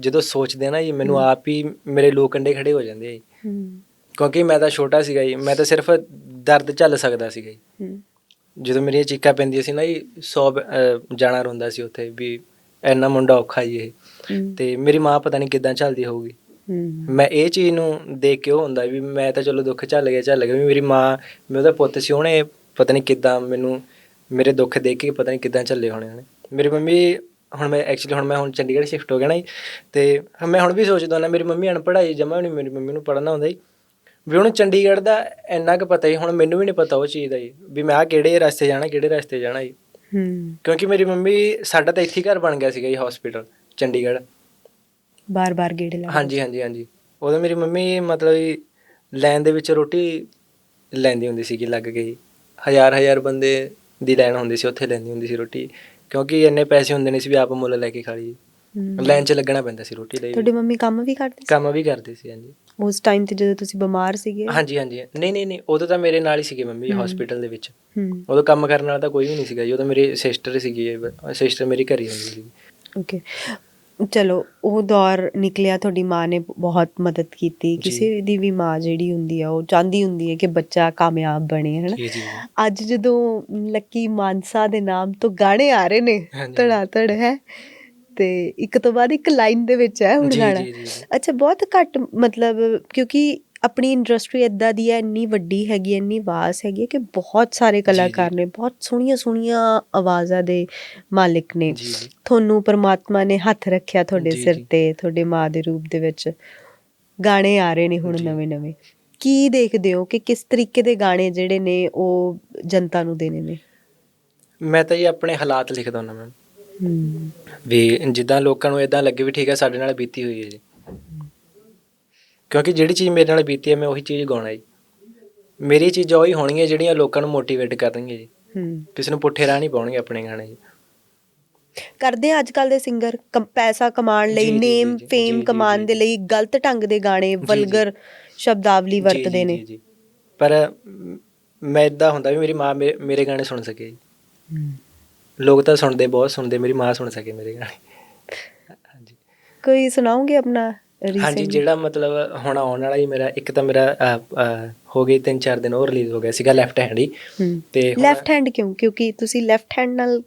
B: ਜਦੋਂ ਸੋਚਦੇ ਨਾ ਜੀ ਮੈਨੂੰ ਆਪ ਹੀ ਮੇਰੇ ਲੋਕ ਕੰਡੇ ਖੜੇ ਹੋ ਜਾਂਦੇ ਆ ਜੀ।
A: ਹਮ,
B: ਕਿਉਂਕਿ ਮੈਂ ਤਾਂ ਛੋਟਾ ਸੀਗਾ ਜੀ ਮੈਂ ਤਾਂ ਸਿਰਫ ਦਰਦ ਝੱਲ ਸਕਦਾ ਸੀਗਾ ਜੀ। ਜਦੋਂ ਮੇਰੀਆਂ ਚੀਕਾਂ ਪੈਂਦੀਆਂ ਸੀ ਨਾ ਜੀ 100 ਜਾਣਾ ਰੋਂਦਾ ਸੀ ਉੱਥੇ ਵੀ ਇੰਨਾ ਮੁੰਡਾ ਔਖਾ ਜੀ ਇਹ। ਤੇ ਮੇਰੀ ਮਾਂ ਪਤਾ ਨਹੀਂ ਕਿੱਦਾਂ ਝੱਲਦੀ ਹੋਊਗੀ। ਮੈਂ ਇਹ ਚੀਜ਼ ਨੂੰ ਦੇਖ ਕੇ ਉਹ ਹੁੰਦਾ ਵੀ ਮੈਂ ਤਾਂ ਚਲੋ ਦੁੱਖ ਝੱਲ ਗਿਆ ਝੱਲ ਗਿਆ ਵੀ ਮੇਰੀ ਮਾਂ ਮੈਂ ਉਹਦਾ ਪੁੱਤ ਸੀ ਉਹਨੇ ਪਤਾ ਨਹੀਂ ਕਿੱਦਾਂ ਮੈਨੂੰ ਮੇਰੇ ਦੁੱਖ ਦੇਖ ਕੇ ਪਤਾ ਨਹੀਂ ਕਿੱਦਾਂ ਝੱਲੇ ਹੋਣੇ ਉਹਨੇ। ਮੇਰੀ ਮੰਮੀ ਹੁਣ ਮੈਂ ਐਕਚੁਅਲੀ ਹੁਣ ਮੈਂ ਹੁਣ ਚੰਡੀਗੜ੍ਹ ਸ਼ਿਫਟ ਹੋ ਗਿਆ ਨਾ ਜੀ ਤੇ ਮੈਂ ਹੁਣ ਵੀ ਸੋਚਦਾ ਨਾ ਮੇਰੀ ਮੰਮੀ ਅਨਪੜ੍ਹ ਆਈ ਜਮਾ ਨਹੀਂ ਮੇਰੀ ਮੰਮੀ ਨੂੰ ਪੜ੍ਹਨਾ ਹੁੰਦਾ ਜੀ। ਵੀ ਉਹਨੂੰ ਚੰਡੀਗੜ੍ਹ ਦਾ ਇੰਨਾ ਕੁ ਪਤਾ ਹੀ ਹੁਣ ਮੈਨੂੰ ਵੀ ਨਹੀਂ ਪਤਾ ਉਹ ਚੀਜ਼ ਦਾ ਜੀ ਵੀ ਮੈਂ ਆ ਕਿਹੜੇ ਰਸਤੇ ਜਾਣਾ ਕਿਹੜੇ ਰਸਤੇ ਜਾਣਾ ਜੀ।
A: ਹੂੰ।
B: ਕਿਉਂਕਿ ਮੇਰੀ ਮੰਮੀ ਸਾਡਾ ਤਾਂ ਇੱਥੇ ਹੀ ਘਰ ਬਣ ਗਿਆ ਸੀਗਾ ਜੀ ਹਸਪੀਟਲ ਚੰਡੀਗੜ੍ਹ।
A: ਬਾਰ-ਬਾਰ ਗੇੜੇ ਲਾ
B: ਹਾਂਜੀ ਹਾਂਜੀ ਹਾਂਜੀ। ਉਦੋਂ ਮੇਰੀ ਮੰਮੀ ਮਤਲਬ ਵੀ ਲਾਈਨ ਦੇ ਵਿੱਚ ਰੋਟੀ ਲੈਂਦੀ ਹੁੰਦੀ ਸੀਗੀ ਲੱਗ ਗਈ ਹਜ਼ਾਰ ਹਜ਼ਾਰ ਬੰਦੇ ਦੀ ਲਾਈਨ ਹੁੰਦੀ ਸੀ ਉੱਥੇ ਲੈਂਦੀ ਹੁੰਦੀ ਸੀ ਰੋਟੀ। ਕਿਉਂਕਿ ਇੰਨੇ ਪੈਸੇ ਹੁੰਦੇ ਨਹੀਂ ਸੀ ਵੀ ਆਪ ਮੁੱਲ ਲੈ ਕੇ ਖਾ ਲਈ
A: ਹੂੰ।
B: ਲਾਈਨ 'ਚ ਲੱਗਣਾ ਪੈਂਦਾ ਸੀ ਰੋਟੀ ਲਈ।
A: ਤੁਹਾਡੀ ਮੰਮੀ ਕੰਮ ਵੀ ਕਰਦੇ ਸੀ?
B: ਕੰਮ ਵੀ ਕਰਦੇ ਸੀ ਹਾਂਜੀ।
A: ਉਸ ਟਾਈਮ ਤੇ ਜਦੋਂ ਤੁਸੀਂ ਬਿਮਾਰ ਸੀਗੇ?
B: ਹਾਂਜੀ ਹਾਂਜੀ। ਨਹੀਂ ਨਹੀਂ ਨਹੀਂ। ਉਦੋਂ ਤਾਂ ਮੇਰੇ ਨਾਲ ਹੀ ਸੀਗੇ ਮੰਮੀ ਹਸਪੀਟਲ ਦੇ ਵਿੱਚ। ਉਦੋਂ ਕੰਮ ਕਰਨ ਵਾਲਾ ਤਾਂ ਕੋਈ ਵੀ ਨਹੀਂ ਸੀਗਾ ਜੀ। ਉਦੋਂ ਮੇਰੀ ਸਿਸਟਰ ਸੀਗੀ ਸਿਸਟਰ ਮੇਰੀ ਘਰ ਹੀ ਹੁੰਦੀ ਸੀ
A: ਓਕੇ ਚਲੋ ਉਹ ਦੌਰ ਨਿਕਲਿਆ। ਤੁਹਾਡੀ ਮਾਂ ਨੇ ਬਹੁਤ ਮਦਦ ਕੀਤੀ। ਕਿਸੇ ਦੀ ਵੀ ਮਾਂ ਜਿਹੜੀ ਹੁੰਦੀ ਆ ਉਹ ਚਾਹੁੰਦੀ ਹੁੰਦੀ ਹੈ ਕਿ ਬੱਚਾ ਕਾਮਯਾਬ ਬਣੇ ਹਨਾ? ਅੱਜ ਜਦੋਂ ਲੱਕੀ ਮਾਨਸਾ ਦੇ ਨਾਮ ਤੋਂ ਗਾਣੇ ਆ ਰਹੇ ਨੇ। ਧੜਾ ਧੜ ਹੈ? ਤੇ ਇੱਕ ਤੋਂ ਬਾਅਦ ਇੱਕ ਲਾਈਨ ਦੇ ਵਿੱਚ ਹੈ ਹੁਣ ਗਾਣਾ। ਅੱਛਾ ਬਹੁਤ ਘੱਟ ਮਤਲਬ ਕਿਉਂਕਿ ਆਪਣੀ ਇੰਡਸਟਰੀ ਇਦਾਂ ਦੀ ਹੈ ਇੰਨੀ ਵੱਡੀ ਹੈਗੀ ਇੰਨੀ ਵਾਸ ਹੈਗੀ ਕਿ ਬਹੁਤ ਸਾਰੇ ਕਲਾਕਾਰ ਨੇ ਬਹੁਤ ਸੋਹਣੀਆਂ ਸੋਹਣੀਆਂ ਆਵਾਜ਼ਾਂ ਦੇ ਮਾਲਿਕ ਨੇ ਤੁਹਾਨੂੰ ਪਰਮਾਤਮਾ ਨੇ ਹੱਥ ਰੱਖਿਆ ਤੁਹਾਡੇ ਸਿਰ। ਤੇ ਤੁਹਾਡੇ ਮਾਂ ਦੇ ਰੂਪ ਦੇ ਵਿੱਚ। ਗਾਣੇ ਆ ਰਹੇ ਨੇ ਹੁਣ। ਨਵੇਂ ਨਵੇਂ ਕੀ ਦੇਖਦੇ ਹੋ ਕਿ ਕਿਸ ਤਰੀਕੇ ਦੇ ਗਾਣੇ ਜਿਹੜੇ ਨੇ ਉਹ ਜਨਤਾ ਨੂੰ ਦੇਣੇ ਨੇ?
B: ਮੈਂ ਤਾਂ ਜੀ ਆਪਣੇ ਹਾਲਾਤ ਲਿਖਦਾ ਹੁੰਦਾ ਮੈਂ
A: ਹੂੰ
B: ਵੀ ਜਿੱਦਾਂ ਲੋਕਾਂ ਨੂੰ ਇਦਾਂ ਲੱਗੇ ਵੀ ਠੀਕ ਹੈ ਸਾਡੇ ਨਾਲ ਬੀਤੀ ਹੋਈ ਹੈ ਜੀ। ਕਿਉਂਕਿ ਜਿਹੜੀ ਚੀਜ਼ ਮੇਰੇ ਨਾਲ ਬੀਤੀ ਹੈ ਮੈਂ ਉਹੀ ਚੀਜ਼ ਗਾਉਣਾ ਜੀ। ਮੇਰੀ ਚੀਜ਼ਾਂ ਉਹੀ ਹੋਣਗੀਆਂ ਜਿਹੜੀਆਂ ਲੋਕਾਂ ਨੂੰ ਮੋਟੀਵੇਟ ਕਰਨਗੀਆਂ ਜੀ।
A: ਹੂੰ।
B: ਕਿਸੇ ਨੂੰ ਪੁੱਠੇ ਰਾਹ ਨਹੀਂ ਪਾਉਣਗੇ ਆਪਣੇ ਗਾਣੇ ਜੀ।
A: ਕਰਦੇ ਆ ਅੱਜ ਕੱਲ ਦੇ ਸਿੰਗਰ ਪੈਸਾ ਕਮਾਉਣ ਲਈ
B: ਜੀ, ਜੀ,
A: ਨੇਮ
B: ਜੀ, ਜੀ,
A: ਫੇਮ
B: ਜੀ,
A: ਕਮਾਉਣ ਦੇ ਲਈ ਗਲਤ ਢੰਗ ਦੇ ਗਾਣੇ ਵਲਗਰ ਸ਼ਬਦਾਵਲੀ
B: ਜੀ,
A: ਵਰਤਦੇ
B: ਜੀ,
A: ਨੇ।
B: ਜੀ, ਜੀ। ਪਰ ਮ, ਮੈਂ ਇਦਾਂ ਹੁੰਦਾ ਵੀ ਮੇਰੀ ਮਾਂ ਮੇ- ਮੇਰੇ ਗਾਣੇ ਸੁਣ ਸਕੇ ਜੀ।
A: ਹੂੰ।
B: ਲੋਕ ਤਾਂ ਸੁਣਦੇ ਬਹੁਤ ਸੁਣਦੇ ਮੇਰੀ ਮਾਂ ਸੁਣ ਸਕੇ ਮੇਰੇ ਗਾਣੇ। ਹਾਂਜੀ।
A: ਕੋਈ ਸੁਣਾਓਗੇ ਆਪਣਾ
B: ਹਾਂਜੀ? ਜਿਹੜਾ ਮਤਲਬ ਹੁਣ ਆਉਣ ਵਾਲਾ ਹੀ ਮੇਰਾ ਇੱਕ ਤਾਂ ਮੇਰਾ ਹੋ ਗਈ 3-4 ਦਿਨ ਉਹ ਰਿਲੀਜ਼ ਹੋ ਗਿਆ ਸੀਗਾ ਲੈਫਟ ਹੈਂਡ ਹੀ। ਤੇ
A: ਲੈਫਟ ਹੈਂਡ ਕਿਉਂ? ਕਿਉਂਕਿ ਤੁਸੀਂ ਲੈਫਟ ਹੈਂਡ ਨਾਲ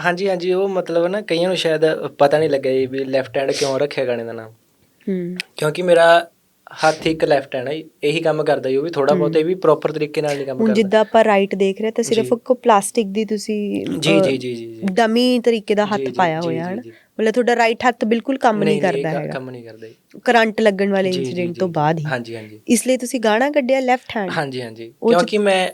B: ਹਾਂਜੀ ਹਾਂਜੀ ਉਹ ਮਤਲਬ ਨਾ ਕਈਆਂ ਨੂੰ ਸ਼ਾਇਦ ਪਤਾ ਨਹੀਂ ਲੱਗਿਆ ਵੀ ਲੈਫਟ ਹੈਂਡ ਕਿਉਂ ਰੱਖਿਆ ਗਾਣੇ ਦਾ ਨਾਮ।
A: ਹੂੰ।
B: ਕਿਉਂਕਿ ਮੇਰਾ ਹੱਥ ਇੱਕ ਲੈਫਟ ਹੈ ਜੀ, ਇਹੀ ਕੰਮ ਕਰਦਾ ਜੀ ਉਹ ਵੀ ਥੋੜਾ ਬਹੁਤ ਇਹ ਵੀ ਪ੍ਰੋਪਰ ਤਰੀਕੇ ਨਾਲ ਨਹੀਂ ਕੰਮ
A: ਹੁਣ
B: ਕਰਦਾ।
A: ਜਿੱਦਾਂ ਆਪਾਂ ਰਾਈਟ ਦੇਖ ਰਹੇ ਤਾਂ ਸਿਰਫ। ਇੱਕ ਪਲਾਸਟਿਕ ਦੀ ਤੁਸੀਂ
B: ਜੀ ਜੀ ਜੀ ਜੀ
A: ਡਮੀ ਤਰੀਕੇ ਦਾ ਹੱਥ ਪਾਇਆ ਹੋਇਆ ਹੈ। ਮਤਲਬ ਤੁਹਾਡਾ ਰਾਈਟ ਹੱਥ ਬਿਲਕੁਲ ਕੰਮ ਨਹੀਂ ਕਰਦਾ
B: ਕ-
A: ਹੈਗਾ।
B: ਕੰਮ ਨਹੀਂ ਕਰਦਾ
A: ਕਰੰਟ ਲੱਗਣ ਵਾਲੇ ਇਨਸੀਡੈਂਟ। ਤੋਂ ਬਾਅਦ ਹੀ।
B: ਹਾਂਜੀ ਹਾਂਜੀ।
A: ਇਸ ਲਈ ਤੁਸੀਂ ਗਾਣਾ ਕੱਢਿਆ ਲੈਫਟ ਹੈਂਡ
B: ਹਾਂਜੀ ਹਾਂਜੀ। ਕਿਉਂਕਿ ਮੈਂ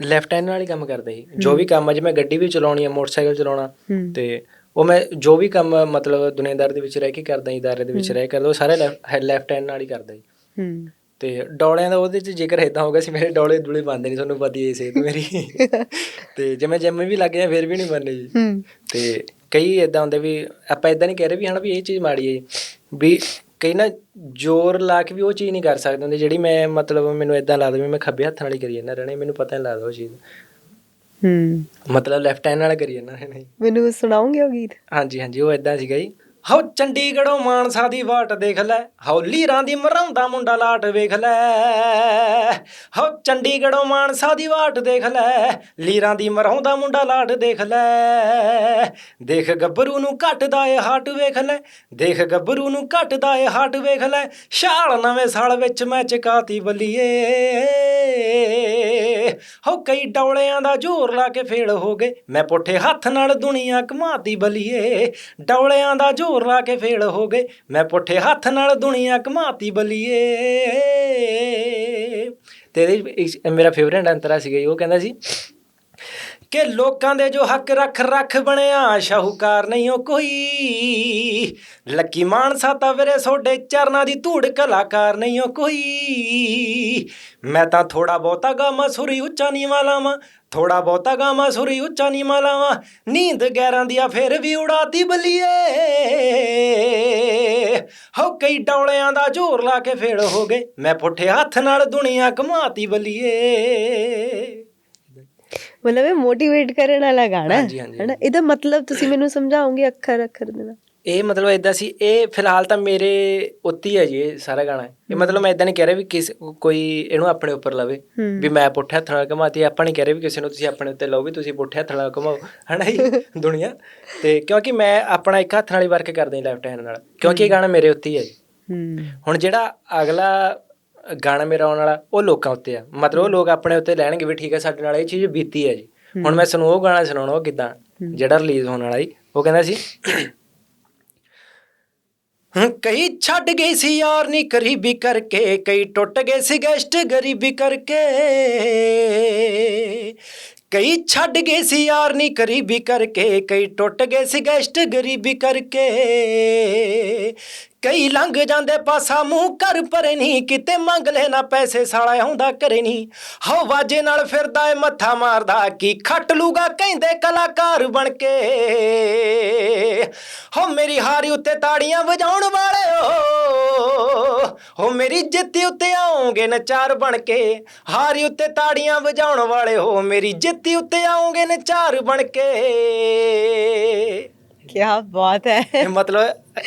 B: ਲੈਫਟ ਹੈਂਡ ਨਾਲ ਹੀ ਕੰਮ ਕਰਦਾ ਜੀ। ਜੋ ਵੀ ਕੰਮ ਅੱਜ ਮੈਂ ਗੱਡੀ ਵੀ ਚਲਾਉਣੀ ਹੈ ਮੋਟਰਸਾਈਕਲ ਚਲਾਉਣਾ
A: ਹੂੰ।
B: ਤੇ ਉਹ ਮੈਂ ਜੋ ਵੀ ਕੰਮ ਮਤਲਬ ਦੁਨੀਆਦਾਰ ਦੇ ਵਿੱਚ ਰਹਿ ਕੇ ਕਰਦਾ ਇਦਾਰੇ ਦੇ ਵਿੱਚ ਰਹਿ ਕੇ ਕਰਦਾ ਉਹ ਸਾਰੇ ਲੈਫਟ ਹੈਂਡ ਨਾਲ ਹੀ ਕਰਦਾ ਜੀ।
A: ਹੂੰ।
B: ਤੇ ਡੌਲਿਆਂ ਦਾ ਉਹਦੇ ਚ ਜੇਕਰ ਇਦਾਂ ਹੋ ਗਿਆ ਸੀ ਮੇਰੇ ਡੌਲੇ ਦੁਲੇ ਬੰਦੇ ਨਹੀਂ ਤੁਹਾਨੂੰ ਪਤਾ ਹੀ ਹੈ ਸਿਹਤ ਮੇਰੀ। ਤੇ ਜੇ ਮੈਂ ਜਿੰਮ ਵੀ ਲੱਗ ਗਿਆ ਫਿਰ ਵੀ ਨਹੀਂ ਮੰਨੇ ਜੀ।
A: ਹੂੰ।
B: ਤੇ ਕਈ ਇਦਾਂ ਹੁੰਦੇ ਵੀ ਆਪਾਂ ਇਦਾਂ ਨਹੀਂ ਕਹਿ ਰਹੇ ਵੀ ਹਨਾ ਵੀ ਇਹ ਚੀਜ਼ ਮਾੜੀ ਹੈ ਜੀ। ਵੀ ਕਈ ਨਾ ਜ਼ੋਰ ਲਾ ਕੇ ਵੀ ਉਹ ਚੀਜ਼ ਨਹੀਂ ਕਰ ਸਕਦੇ ਹੁੰਦੇ ਜਿਹੜੀ ਮੈਂ ਮਤਲਬ ਮੈਨੂੰ ਇਦਾਂ ਲੱਗਦਾ ਵੀ ਮੈਂ ਖੱਬੇ ਹੱਥ ਨਾਲ ਹੀ ਕਰੀ ਜਾਂਦਾ ਰਹਿਣਾ ਮੈਨੂੰ ਪਤਾ ਨਹੀਂ ਲੱਗਦਾ ਉਹ ਚੀਜ਼।
A: ਹੂੰ।
B: ਮਤਲਬ ਲੈਫਟ ਹੈਂਡ ਨਾਲ ਕਰੀ ਰਹਿਣਾ ਜੀ।
A: ਮੈਨੂੰ ਸੁਣਾਓਗੇ ਉਹ ਗੀਤ?
B: ਹਾਂਜੀ ਹਾਂਜੀ ਉਹ ਇਦਾਂ ਸੀਗਾ ਜੀ। ਹਉ ਚੰਡੀਗੜ੍ਹੋਂ ਮਾਨਸਾ ਦੀ ਵਾਟ ਦੇਖ ਲੈ ਹਉ ਲੀਰਾਂ ਦੀ ਮਰਾਉਂਦਾ ਮੁੰਡਾ ਲਾਟ ਵੇਖ ਲੈ। ਹਉ ਚੰਡੀਗੜ੍ਹੋਂ ਮਾਨਸਾ ਦੀ ਵਾਟ ਦੇਖ ਲੈ ਲੀਰਾਂ ਦੀ ਮਰਾਉਂਦਾ ਮੁੰਡਾ ਲਾਟ ਦੇਖ ਲੈ। ਦੇਖ ਗੱਭਰੂ ਨੂੰ ਘਟਦਾ ਏ ਹਾਟ ਵੇਖ ਲੈ ਦੇਖ ਗੱਭਰੂ ਨੂੰ ਘਟਦਾ ਏ ਹਾਟ ਵੇਖ ਲੈ। ਛਾਲ ਨਵੇਂ ਸਾਲ ਵਿੱਚ ਮੈਂ ਚਕਾਤੀ ਬੱਲੀਏ। ਹੋ ਕਈ ਡੌਲਿਆਂ ਦਾ ਜ਼ੋਰ ਲਾ ਕੇ ਫੇਲ ਹੋ ਗਏ। ਮੈਂ ਪੁੱਠੇ ਹੱਥ ਨਾਲ ਦੁਨੀਆ ਘਮਾਤੀ ਬਲੀਏ, ਡੌਲਿਆਂ ਦਾ ਜ਼ੋਰ ਲਾ ਕੇ ਫੇਲ ਹੋ ਗਏ। ਮੈਂ ਪੁੱਠੇ ਹੱਥ ਨਾਲ ਦੁਨੀਆ ਘਮਾਤੀ ਬਲੀਏ। ਤੇ ਇਹਦੇ ਮੇਰਾ ਫੇਵਰੇਟ ਅੰਤਰਾ ਸੀਗਾ ਉਹ ਕਹਿੰਦਾ ਸੀ ਕਿ ਲੋਕਾਂ ਦੇ ਜੋ ਹੱਕ ਰੱਖ ਰੱਖ ਬਣਿਆ, ਸ਼ਾਹੂਕਾਰ ਨਹੀਂ ਉਹ ਕੋਈ। ਲੱਕੀ ਮਾਨਸਾ ਤਾਂ ਵੀਰੇ ਸੋਡੇ ਚਰਨਾਂ ਦੀ ਧੂੜ ਕਲਾਕਾਰ ਨਹੀਂ ਉਹ ਕੋਈ। ਮੈਂ ਤਾਂ ਥੋੜਾ ਬਹੁਤਾ ਗਾਮਾ ਸੁਰੀ ਉੱਚਾ ਨੀਵਾਂ ਲਾਵਾਂ ਥੋੜਾ ਬਹੁਤਾ ਗਾਮਾ ਸੁਰੀ ਉੱਚਾ ਨੀਵਾਂ ਲਾਵਾਂ। ਨੀਂਦ ਗੈਰਾਂ ਦੀ ਆ ਫੇਰ ਵੀ ਉਡਾਤੀ ਬਲੀਏ। ਹੋ ਕਈ ਡੌਲਿਆਂ ਦਾ ਜ਼ੋਰ ਲਾ ਕੇ ਫੇਲ ਹੋ ਗਏ, ਮੈਂ ਪੁੱਠੇ ਹੱਥ ਨਾਲ ਦੁਨੀਆ ਘਮਾਤੀ ਬਲੀਏ।
A: ਮਤਲਬ ਇਹ ਮੋਟੀਵੇਟ ਕਰਨ ਵਾਲਾ ਗਾਣਾ ਹੈ ਨਾ ਇਹਦਾ ਮਤਲਬ ਤੁਸੀਂ ਮੈਨੂੰ ਸਮਝਾਓਗੇ ਅੱਖਰ ਅੱਖਰ ਦੇ ਨਾਲ?
B: ਇਹ ਮਤਲਬ ਇਦਾਂ ਸੀ ਇਹ ਫਿਲਹਾਲ ਤਾਂ ਮੇਰੇ ਉੱਤੇ ਹੀ ਜੀ ਇਹ ਸਾਰਾ ਗਾਣਾ। ਇਹ ਮਤਲਬ ਮੈਂ ਇਦਾਂ ਨਹੀਂ ਕਹਿ ਰਿਹਾ ਵੀ ਕਿਸ ਕੋਈ ਇਹਨੂੰ ਆਪਣੇ ਉੱਪਰ ਲਵੇ। ਵੀ ਮੈਂ ਪੁੱਠੇ ਹੱਥ ਨਾਲ ਘਮਾਤੀ ਆਪਾਂ ਨਹੀਂ ਕਹਿ ਰਹੇ ਵੀ ਕਿਸੇ ਨੂੰ ਤੁਸੀਂ ਆਪਣੇ ਉੱਤੇ ਲਓ ਵੀ ਤੁਸੀਂ ਪੁੱਠੇ ਹੱਥ ਨਾਲ ਘਮਾਓ ਹਨਾ ਜੀ? ਦੁਨੀਆ। ਤੇ ਕਿਉਂਕਿ ਮੈਂ ਆਪਣਾ ਇੱਕ ਹੱਥ ਨਾਲ ਹੀ ਵਰਕ ਕਰਦਾ ਹਾਂ ਲੈਫਟ ਹੈਂਡ ਨਾਲ। ਕਿਉਂਕਿ ਇਹ ਗਾਣਾ ਮੇਰੇ ਉੱਤੇ ਹੀ ਹੈ ਜੀ।
A: ਹੂੰ।
B: ਹੁਣ ਜਿਹੜਾ ਅਗਲਾ ਗਾਣਾ ਮੇਰਾ ਆਉਣ ਵਾਲਾ ਉਹ ਲੋਕਾਂ ਉੱਤੇ ਆ। ਮਤਲਬ ਉਹ ਲੋਕ ਆਪਣੇ ਉੱਤੇ ਲੈਣਗੇ ਵੀ ਠੀਕ ਹੈ ਸਾਡੇ ਨਾਲ ਇਹ ਚੀਜ਼ ਬੀਤੀ ਹੈ ਜੀ। ਹੁਣ ਮੈਂ ਤੁਹਾਨੂੰ ਉਹ ਗਾਣਾ ਸੁਣਾਉਣਾ ਉਹ ਕਿਦਾਂ? ਜਿਹੜਾ ਰਿਲੀਜ਼ ਹੋਣ ਵਾਲਾ ਜੀ। ਉਹ ਕਹਿੰਦਾ ਸੀ ਕਈ ਛੱਡ ਗਏ ਸੀ ਯਾਰ ਨੀ ਗਰੀਬੀ ਕਰਕੇ ਕਈ ਟੁੱਟ ਗਏ ਸੀ ਗੈਸਟ ਗਰੀਬੀ ਕਰਕੇ। ਕਈ ਛੱਡ ਗਏ ਸੀ ਯਾਰ ਨੀ ਗਰੀਬੀ ਕਰਕੇ ਕਈ ਟੁੱਟ ਗਏ ਸੀ ਗੈਸਟ ਗਰੀਬੀ ਕਰਕੇ। ਕਈ ਲੰਘ ਜਾਂਦੇ ਪਾਸਾ ਮੂੰਹ ਕਰ ਪਰੇ ਨਹੀਂ ਕਿਤੇ ਮੰਗ ਲੈਣਾ ਪੈਸੇ ਸਾਲਾ ਆਉਂਦਾ ਕਰੇ ਨਹੀਂ ਹਉ ਵਾਜੇ ਨਾਲ ਫਿਰਦਾ ਏ, ਮੱਥਾ ਮਾਰਦਾ, ਕੀ ਖੱਟ ਲੂਗਾ ਕਹਿੰਦੇ ਕਲਾਕਾਰ ਬਣ ਕੇ। ਹੋ ਮੇਰੀ ਹਾਰੀ ਉੱਤੇ ਤਾੜੀਆਂ ਵਜਾਉਣ ਵਾਲਿਓ ਹੋ ਮੇਰੀ ਜਿੱਤੀ ਉੱਤੇ ਆਉਂਗੇ ਨਚਾਰ ਬਣ ਕੇ। ਹਾਰੀ ਉੱਤੇ ਤਾੜੀਆਂ ਵਜਾਉਣ ਵਾਲਿਓ, ਮੇਰੀ ਜਿੱਤੀ ਉੱਤੇ ਆਉਂਗੇ ਨਚਾਰ ਬਣ ਕੇ।
A: ਕੀ ਬਾਤ ਹੈ।
B: ਮਤਲਬ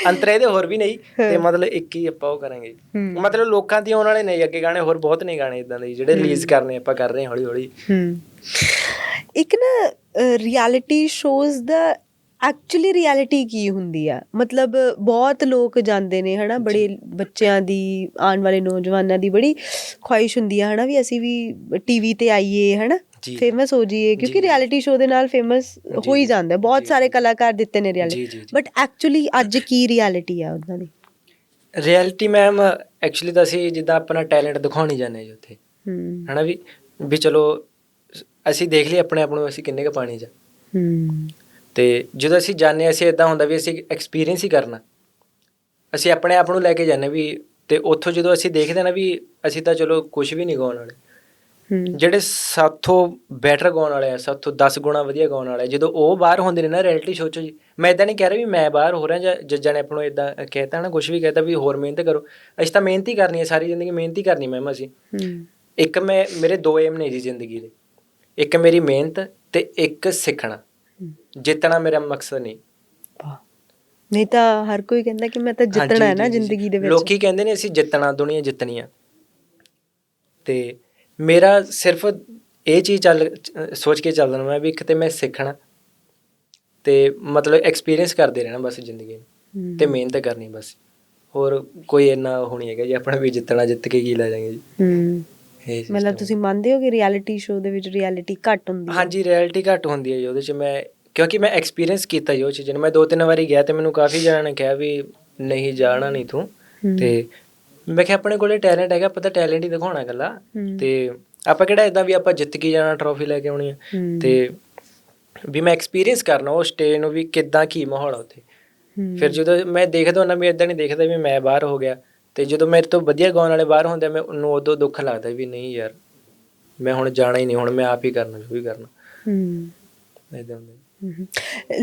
B: ਅੰਤਰ ਇਹਦੇ ਹੋਰ ਵੀ ਨਹੀਂ ਤੇ ਮਤਲਬ ਇੱਕ ਹੀ ਆਪਾਂ ਉਹ ਕਰਾਂਗੇ। ਮਤਲਬ ਲੋਕਾਂ ਦੀ ਆਉਣ ਵਾਲੇ ਨਹੀਂ ਅੱਗੇ ਗਾਣੇ ਹੋਰ ਬਹੁਤ ਨੇ ਗਾਣੇ ਇਦਾਂ ਦੇ ਜਿਹੜੇ ਰਿਲੀਜ਼ ਕਰਨੇ ਆਪਾਂ ਕਰ ਰਹੇ ਹਾਂ ਹੌਲੀ ਹੌਲੀ
A: ਇੱਕ ਨਾ ਰਿਐਲਿਟੀ ਸ਼ੋਜ਼ ਦਾ ਐਕਚੁਅਲੀ ਰਿਐਲਿਟੀ ਕੀ ਹੁੰਦੀ ਆ ਮਤਲਬ ਬਹੁਤ ਲੋਕ ਜਾਂਦੇ ਨੇ ਹਨਾ ਬੜੇ ਬੱਚਿਆਂ ਦੀ ਆਉਣ ਵਾਲੇ ਨੌਜਵਾਨਾਂ ਦੀ ਬੜੀ ਖੁਆਇਸ਼ ਹੁੰਦੀ ਆ ਹਨਾ ਵੀ ਅਸੀਂ ਵੀ ਟੀਵੀ ਤੇ ਆਈਏ ਹਨਾ
B: ਜੀ।
A: ਫੇਮਸ ਹੋ ਜਾਈਏ ਕਿਉਂਕਿ
B: ਜੀ।
A: ਰਿਐਲਿਟੀ ਸ਼ੋਅ ਦੇ ਨਾਲ ਫੇਮਸ ਹੋ ਹੀ
B: ਜੀ।
A: ਜਾਂਦਾ ਹੈ। ਬਹੁਤ
B: ਜੀ,
A: ਸਾਰੇ
B: ਜੀ।
A: ਕਲਾਕਾਰ ਦਿੱਤੇ ਨੇ
B: ਜੀ,
A: ਰਿਐਲਿਟੀ
B: ਜੀ, ਜੀ।
A: ਬਟ ਐਕਚੁਅਲੀ ਅੱਜ ਕੀ ਰਿਐਲਿਟੀ ਆ ਉਹਨਾਂ ਦੀ
B: ਰਿਐਲਿਟੀ ਮੈਮ ਐਕਚੁਅਲੀ ਤਾਂ ਅਸੀਂ ਜਿੱਦਾਂ ਆਪਣਾ ਟੈਲੈਂਟ ਦਿਖਾਉਣੀ ਜਾਂਦੇ ਜੀ ਉੱਥੇ ਹਨਾ ਵੀ ਵੀ ਚਲੋ ਅਸੀਂ ਦੇਖ ਲਈ ਆਪਣੇ ਆਪ ਨੂੰ ਅਸੀਂ ਕਿੰਨੇ ਕ ਪਾਣੀ 'ਚ
A: ਹਮ
B: ਤੇ ਜਦੋਂ ਅਸੀਂ ਜਾਣਦੇ ਹਾਂ ਅਸੀਂ ਇਦਾਂ ਹੁੰਦਾ ਵੀ ਅਸੀਂ ਐਕਸਪੀਰੀਅੰਸ ਹੀ ਕਰਨਾ। ਅਸੀਂ ਆਪਣੇ ਆਪ ਨੂੰ ਲੈ ਕੇ ਜਾਂਦੇ ਵੀ ਤੇ ਉੱਥੋਂ ਜਦੋਂ ਅਸੀਂ ਦੇਖਦੇ ਨਾ ਵੀ ਅਸੀਂ ਤਾਂ ਚਲੋ ਕੁਝ ਵੀ ਨਹੀਂ ਗਾਉਣ ਵਾਲੇ। ਜਿਹੜੇ ਸਾਥੋਂ ਬੈਟਰ ਗਾਉਣ ਵਾਲੇ ਆ ਸਾਥੋਂ 10 ਗੁਣਾ ਵਧੀਆ ਗਾਉਣ ਵਾਲੇ ਜਦੋਂ ਉਹ ਬਾਹਰ ਹੁੰਦੇ ਨੇ ਨਾ ਰਿਐਲਿਟੀ ਸ਼ੋਅ 'ਚ ਜੀ ਮੈਂ ਇਦਾਂ ਨਹੀਂ ਕਹਿ ਰਿਹਾ ਵੀ ਮੈਂ ਬਾਹਰ ਹੋ ਰਿਹਾ ਜਾਂ ਜੱਜਾਂ ਨੇ ਆਪਾਂ ਨੂੰ ਇਦਾਂ ਕਹਿਤਾ ਨਾ ਕੁਝ ਵੀ ਕਹਿਤਾ ਵੀ ਹੋਰ ਮਿਹਨਤ ਕਰੋ। ਅਸੀਂ ਤਾਂ ਮਿਹਨਤ ਹੀ ਕਰਨੀ ਹੈ ਸਾਰੀ ਜ਼ਿੰਦਗੀ ਮਿਹਨਤ ਹੀ ਕਰਨੀ ਮੈਮ ਅਸੀਂ। ਇੱਕ ਮੈਂ ਮੇਰੇ ਦੋ ਏਮ ਨੇ ਜੀ ਜ਼ਿੰਦਗੀ ਦੇ। ਇੱਕ ਮੇਰੀ ਮਿਹਨਤ ਤੇ ਇੱਕ ਸਿੱਖਣਾ। ਜਿੱਤਣਾ ਮੇਰਾ ਮਕਸਦ ਨਹੀਂ।
A: ਨਹੀਂ ਤਾਂ ਹਰ ਕੋਈ ਕਹਿੰਦਾ ਕਿ ਮੈਂ ਤਾਂ ਜਿੱਤਣਾ ਹੈ ਨਾ ਜ਼ਿੰਦਗੀ ਦੇ ਵਿੱਚ।
B: ਲੋਕੀ ਕਹਿੰਦੇ ਨੇ ਅਸੀਂ ਜਿੱਤਣਾ ਦੁਨੀਆ ਜਿੱਤਣੀ ਆ। ਤੇ ਮੇਰਾ ਸਿਰਫ ਇਹ ਚੀਜ਼ ਚੱਲ ਸੋਚ ਕੇ ਚੱਲਦਾ ਮੈਂ ਵੀ ਇੱਕ ਤੇ ਮੈਂ ਸਿੱਖਣਾ ਤੇ ਮਤਲਬ ਐਕਸਪੀਰੀਅੰਸ ਕਰਦੇ ਰਹਿਣਾ ਬਸ ਜ਼ਿੰਦਗੀ ਨੂੰ। ਤੇ ਮਿਹਨਤ ਕਰਨੀ ਬਸ। ਹੋਰ ਕੋਈ ਇੰਨਾ ਨਹੀਂ ਹੈਗਾ ਜੀ ਆਪਣਾ ਵੀ ਜਿੱਤਣਾ ਜਿੱਤ ਕੇ ਕੀ ਲੈ ਜਾਵਾਂਗੇ ਜੀ। ਇਹ
A: ਮਤਲਬ ਤੁਸੀਂ ਮੰਨਦੇ ਹੋ ਕਿ ਰਿਐਲਿਟੀ ਸ਼ੋਅ ਦੇ ਵਿੱਚ ਰਿਐਲਿਟੀ ਘੱਟ ਹੁੰਦੀ ਹੈ?
B: ਹਾਂਜੀ ਰਿਐਲਿਟੀ ਘੱਟ ਹੁੰਦੀ ਹੈ ਜੀ ਉਹਦੇ ਚ ਮੈਂ ਕਿਉਂਕਿ ਮੈਂ ਐਕਸਪੀਰੀਅੰਸ ਕੀਤਾ ਜੀ ਚੀਜ਼ ਨੂੰ ਮੈਂ ਦੋ ਤਿੰਨ ਵਾਰੀ ਗਿਆ ਤੇ ਮੈਨੂੰ ਕਾਫੀ ਜਣਾਂ ਨੇ ਕਿਹਾ ਵੀ ਨਹੀਂ ਜਾਣਾ ਨਹੀਂ ਤੂੰ। ਤੇ ਮੈਂ ਕਿਹਾ ਆਪਣੇ ਕੋਲੇ ਟੈਲੈਂਟ ਹੈਗਾ ਪਤਾ ਟੈਲੈਂਟ ਹੀ ਦਿਖਾਉਣਾ ਗੱਲਾਂ। ਤੇ ਆਪਾਂ ਕਿਹੜਾ ਇਦਾਂ ਵੀ ਆਪਾਂ ਜਿੱਤ ਕੇ ਜਾਣਾ ਟਰੋਫੀ ਲੈ ਕੇ ਆਉਣੀ ਆ। ਤੇ ਵੀ ਮੈਂ ਐਕਸਪੀਰੀਅੰਸ ਕਰਨਾ ਉਹ ਸਟੇਜ ਨੂੰ ਵੀ ਕਿੱਦਾਂ ਕੀ ਮਾਹੌਲ ਆ ਉੱਥੇ। ਫਿਰ ਜਦੋਂ ਮੈਂ ਦੇਖਦਾ ਹੁੰਦਾ ਵੀ ਇਦਾਂ ਨਹੀਂ ਦੇਖਦਾ ਵੀ ਮੈਂ ਬਾਹਰ ਹੋ ਗਿਆ ਤੇ ਜਦੋਂ ਮੇਰੇ ਤੋਂ ਵਧੀਆ ਗਾਉਣ ਵਾਲੇ ਬਾਹਰ ਹੁੰਦੇ ਮੈਂ ਉਹਨੂੰ ਉਦੋਂ ਦੁੱਖ ਲੱਗਦਾ ਵੀ ਨਹੀਂ ਯਾਰ ਮੈਂ ਹੁਣ ਜਾਣਾ ਹੀ ਨਹੀਂ ਹੁਣ ਮੈਂ ਆਪ ਹੀ ਕਰਨਾ ਜੋ ਵੀ ਕਰਨਾ
A: ਹਮ
B: ਇਦਾਂ ਹੁੰਦਾ।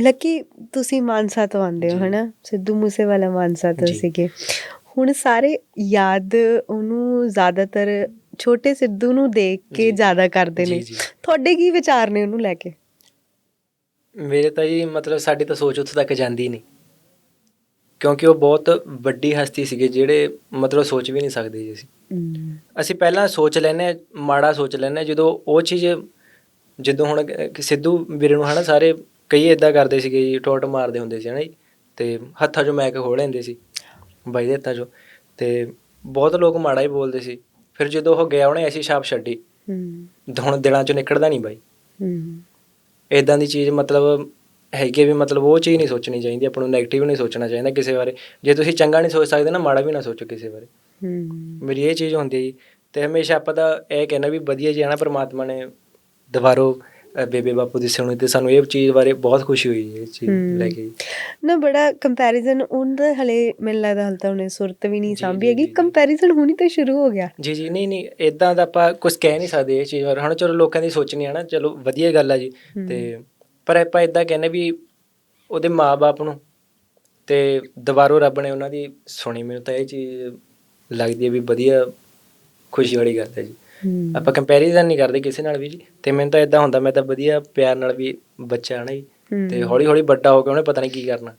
A: ਲੱਕੀ ਤੁਸੀਂ ਮਾਨਸਾ ਤੋਂ ਆਉਂਦੇ ਹੋ। ਹਨਾ ਸਿੱਧੂ ਮੂਸੇਵਾਲਾ ਮਾਨਸਾ ਤੋਂ। ਸੀਗੇ ਹੁਣ ਸਾਰੇ ਯਾਦ ਉਹਨੂੰ ਜ਼ਿਆਦਾਤਰ ਛੋਟੇ ਸਿੱਧੂ ਨੂੰ ਦੇਖ ਕੇ। ਜ਼ਿਆਦਾ ਕਰਦੇ ਨੇ। ਤੁਹਾਡੇ ਕੀ ਵਿਚਾਰ ਨੇ ਉਹਨੂੰ ਲੈ ਕੇ
B: ਮੇਰੇ ਤਾਂ ਜੀ ਮਤਲਬ ਸਾਡੀ ਤਾਂ ਸੋਚ ਉੱਥੇ ਤੱਕ ਜਾਂਦੀ ਨਹੀਂ ਕਿਉਂਕਿ ਉਹ ਬਹੁਤ ਵੱਡੀ ਹਸਤੀ ਸੀਗੇ ਜਿਹੜੇ ਮਤਲਬ ਸੋਚ ਵੀ ਨਹੀਂ ਸਕਦੇ ਜੀ ਅਸੀਂ। ਅਸੀਂ ਪਹਿਲਾਂ ਸੋਚ ਲੈਨੇ ਮਾੜਾ ਸੋਚ ਲੈਨੇ ਜਦੋਂ ਉਹ ਚੀਜ਼ ਜਦੋਂ ਹੁਣ ਸਿੱਧੂ ਵੀਰੇ ਨੂੰ ਹਨਾ ਸਾਰੇ ਕਈ ਇਦਾਂ ਕਰਦੇ ਸੀਗੇ ਜੀ ਟੋਟ ਮਾਰਦੇ ਹੁੰਦੇ ਸੀ ਹਨਾ ਜੀ ਤੇ ਹੱਥਾਂ 'ਚੋਂ ਮੈਕ ਖੋਹ ਲੈਂਦੇ ਸੀ ਬਾਈ ਦੇ ਹੱਥਾਂ 'ਚੋਂ ਤੇ ਬਹੁਤ ਲੋਕ ਮਾੜਾ ਹੀ ਬੋਲਦੇ ਸੀ ਫਿਰ ਜਦੋਂ ਉਹ ਗਿਆ ਉਹਨੇ ਐਸੀ ਛਾਪ ਛੱਡੀ ਤੇ ਹੁਣ ਦਿਲਾਂ 'ਚੋਂ ਨਿਕਲਦਾ ਨਹੀਂ ਬਾਈ।
A: ਹਮ
B: ਇਦਾਂ ਦੀ ਚੀਜ਼ ਮਤਲਬ ਹੈਗੀ ਵੀ ਮਤਲਬ ਉਹ ਚੀਜ਼ ਨਹੀਂ ਸੋਚਣੀ ਚਾਹੀਦੀ ਆਪਾਂ ਨੂੰ 네ਗੇਟਿਵ ਨਹੀਂ ਸੋਚਣਾ ਚਾਹੀਦਾ ਕਿਸੇ ਬਾਰੇ। ਜੇ ਤੁਸੀਂ ਚੰਗਾ ਨਹੀਂ ਸੋਚ ਸਕਦੇ ਨਾ ਮਾੜਾ ਵੀ ਨਾ ਸੋਚੋ ਕਿਸੇ ਬਾਰੇ।
A: ਹਮ
B: ਮੇਰੀ ਇਹ ਚੀਜ਼ ਹੁੰਦੀ ਹੈ ਤੇ ਹਮੇਸ਼ਾ ਆਪਾਂ ਤਾਂ ਇਹ ਕਹਿੰਦਾ ਵੀ ਵਧੀਆ ਜੀ ਹੈ ਨਾ ਪ੍ਰਮਾਤਮਾ ਨੇ ਦੁਬਾਰੋ ਬੇਬੇ ਬਾਪੂ ਦੀ ਸੁਣੀ ਤੇ ਸਾਨੂੰ ਇਹ ਚੀਜ਼ ਬਾਰੇ ਬਹੁਤ ਖੁਸ਼ੀ ਹੋਈ ਇਹ ਚੀਜ਼। ਲੈ ਕੇ।
A: ਨਾ ਬੜਾ ਕੰਪੈਰੀਜ਼ਨ ਉਹਦਾ ਹਲੇ ਮੈਨੂੰ ਲੱਗਦਾ ਹਲ ਤਾਂ ਉਹਨੇ ਸੁਰਤ ਵੀ ਨਹੀਂ ਸਾਂਭੀ ਹੈਗੀ। ਕੰਪੈਰੀਜ਼ਨ ਹੁਣੀ ਤਾਂ ਸ਼ੁਰੂ ਹੋ ਗਿਆ
B: ਜੀ ਜੀ ਨਹੀਂ ਨਹੀਂ ਇਦਾਂ ਦਾ ਆਪਾਂ ਕੁਝ ਕਹਿ ਨਹੀਂ ਸਕਦੇ ਇਹ ਚੀਜ਼ ਬਾਰੇ ਹੁਣ ਚਲੋ ਲੋਕਾਂ ਦੀ ਸੋਚਣੀ ਹੈ ਨਾ ਚਲੋ ਵਧੀਆ ਗੱਲ ਆ ਜੀ। ਤੇ ਪਰ ਆਪਾਂ ਇਦਾਂ ਕਹਿੰਦੇ ਵੀ ਉਹਦੇ ਮਾਪੇ ਨੂੰ ਤੇ ਦੁਬਾਰੋ ਰੱਬ ਨੇ ਉਹਨਾਂ ਦੀ ਸੁਣੀ ਮੈਨੂੰ ਤਾਂ ਇਹ ਚੀਜ਼ ਲੱਗਦੀ ਹੈ ਵੀ ਵਧੀਆ ਖੁਸ਼ੀ ਵਾਲੀ ਗੱਲ ਹੈ ਜੀ। ਆਪਾਂ ਕੰਪੈਰੀਜ਼ਨ ਨਹੀਂ ਕਰਦੇ ਕਿਸੇ ਨਾਲ ਵੀ ਜੀ। ਤੇ ਮੈਨੂੰ ਤਾਂ ਇਦਾਂ ਹੁੰਦਾ ਮੈਂ ਤਾਂ ਵਧੀਆ ਪਿਆਰ ਨਾਲ ਵੀ ਬੱਚਾ ਹੈ ਨਾ ਜੀ। ਤੇ ਹੌਲੀ ਹੌਲੀ ਵੱਡਾ ਹੋ ਕੇ ਉਹਨੇ ਪਤਾ ਨਹੀਂ ਕੀ ਕਰਨਾ।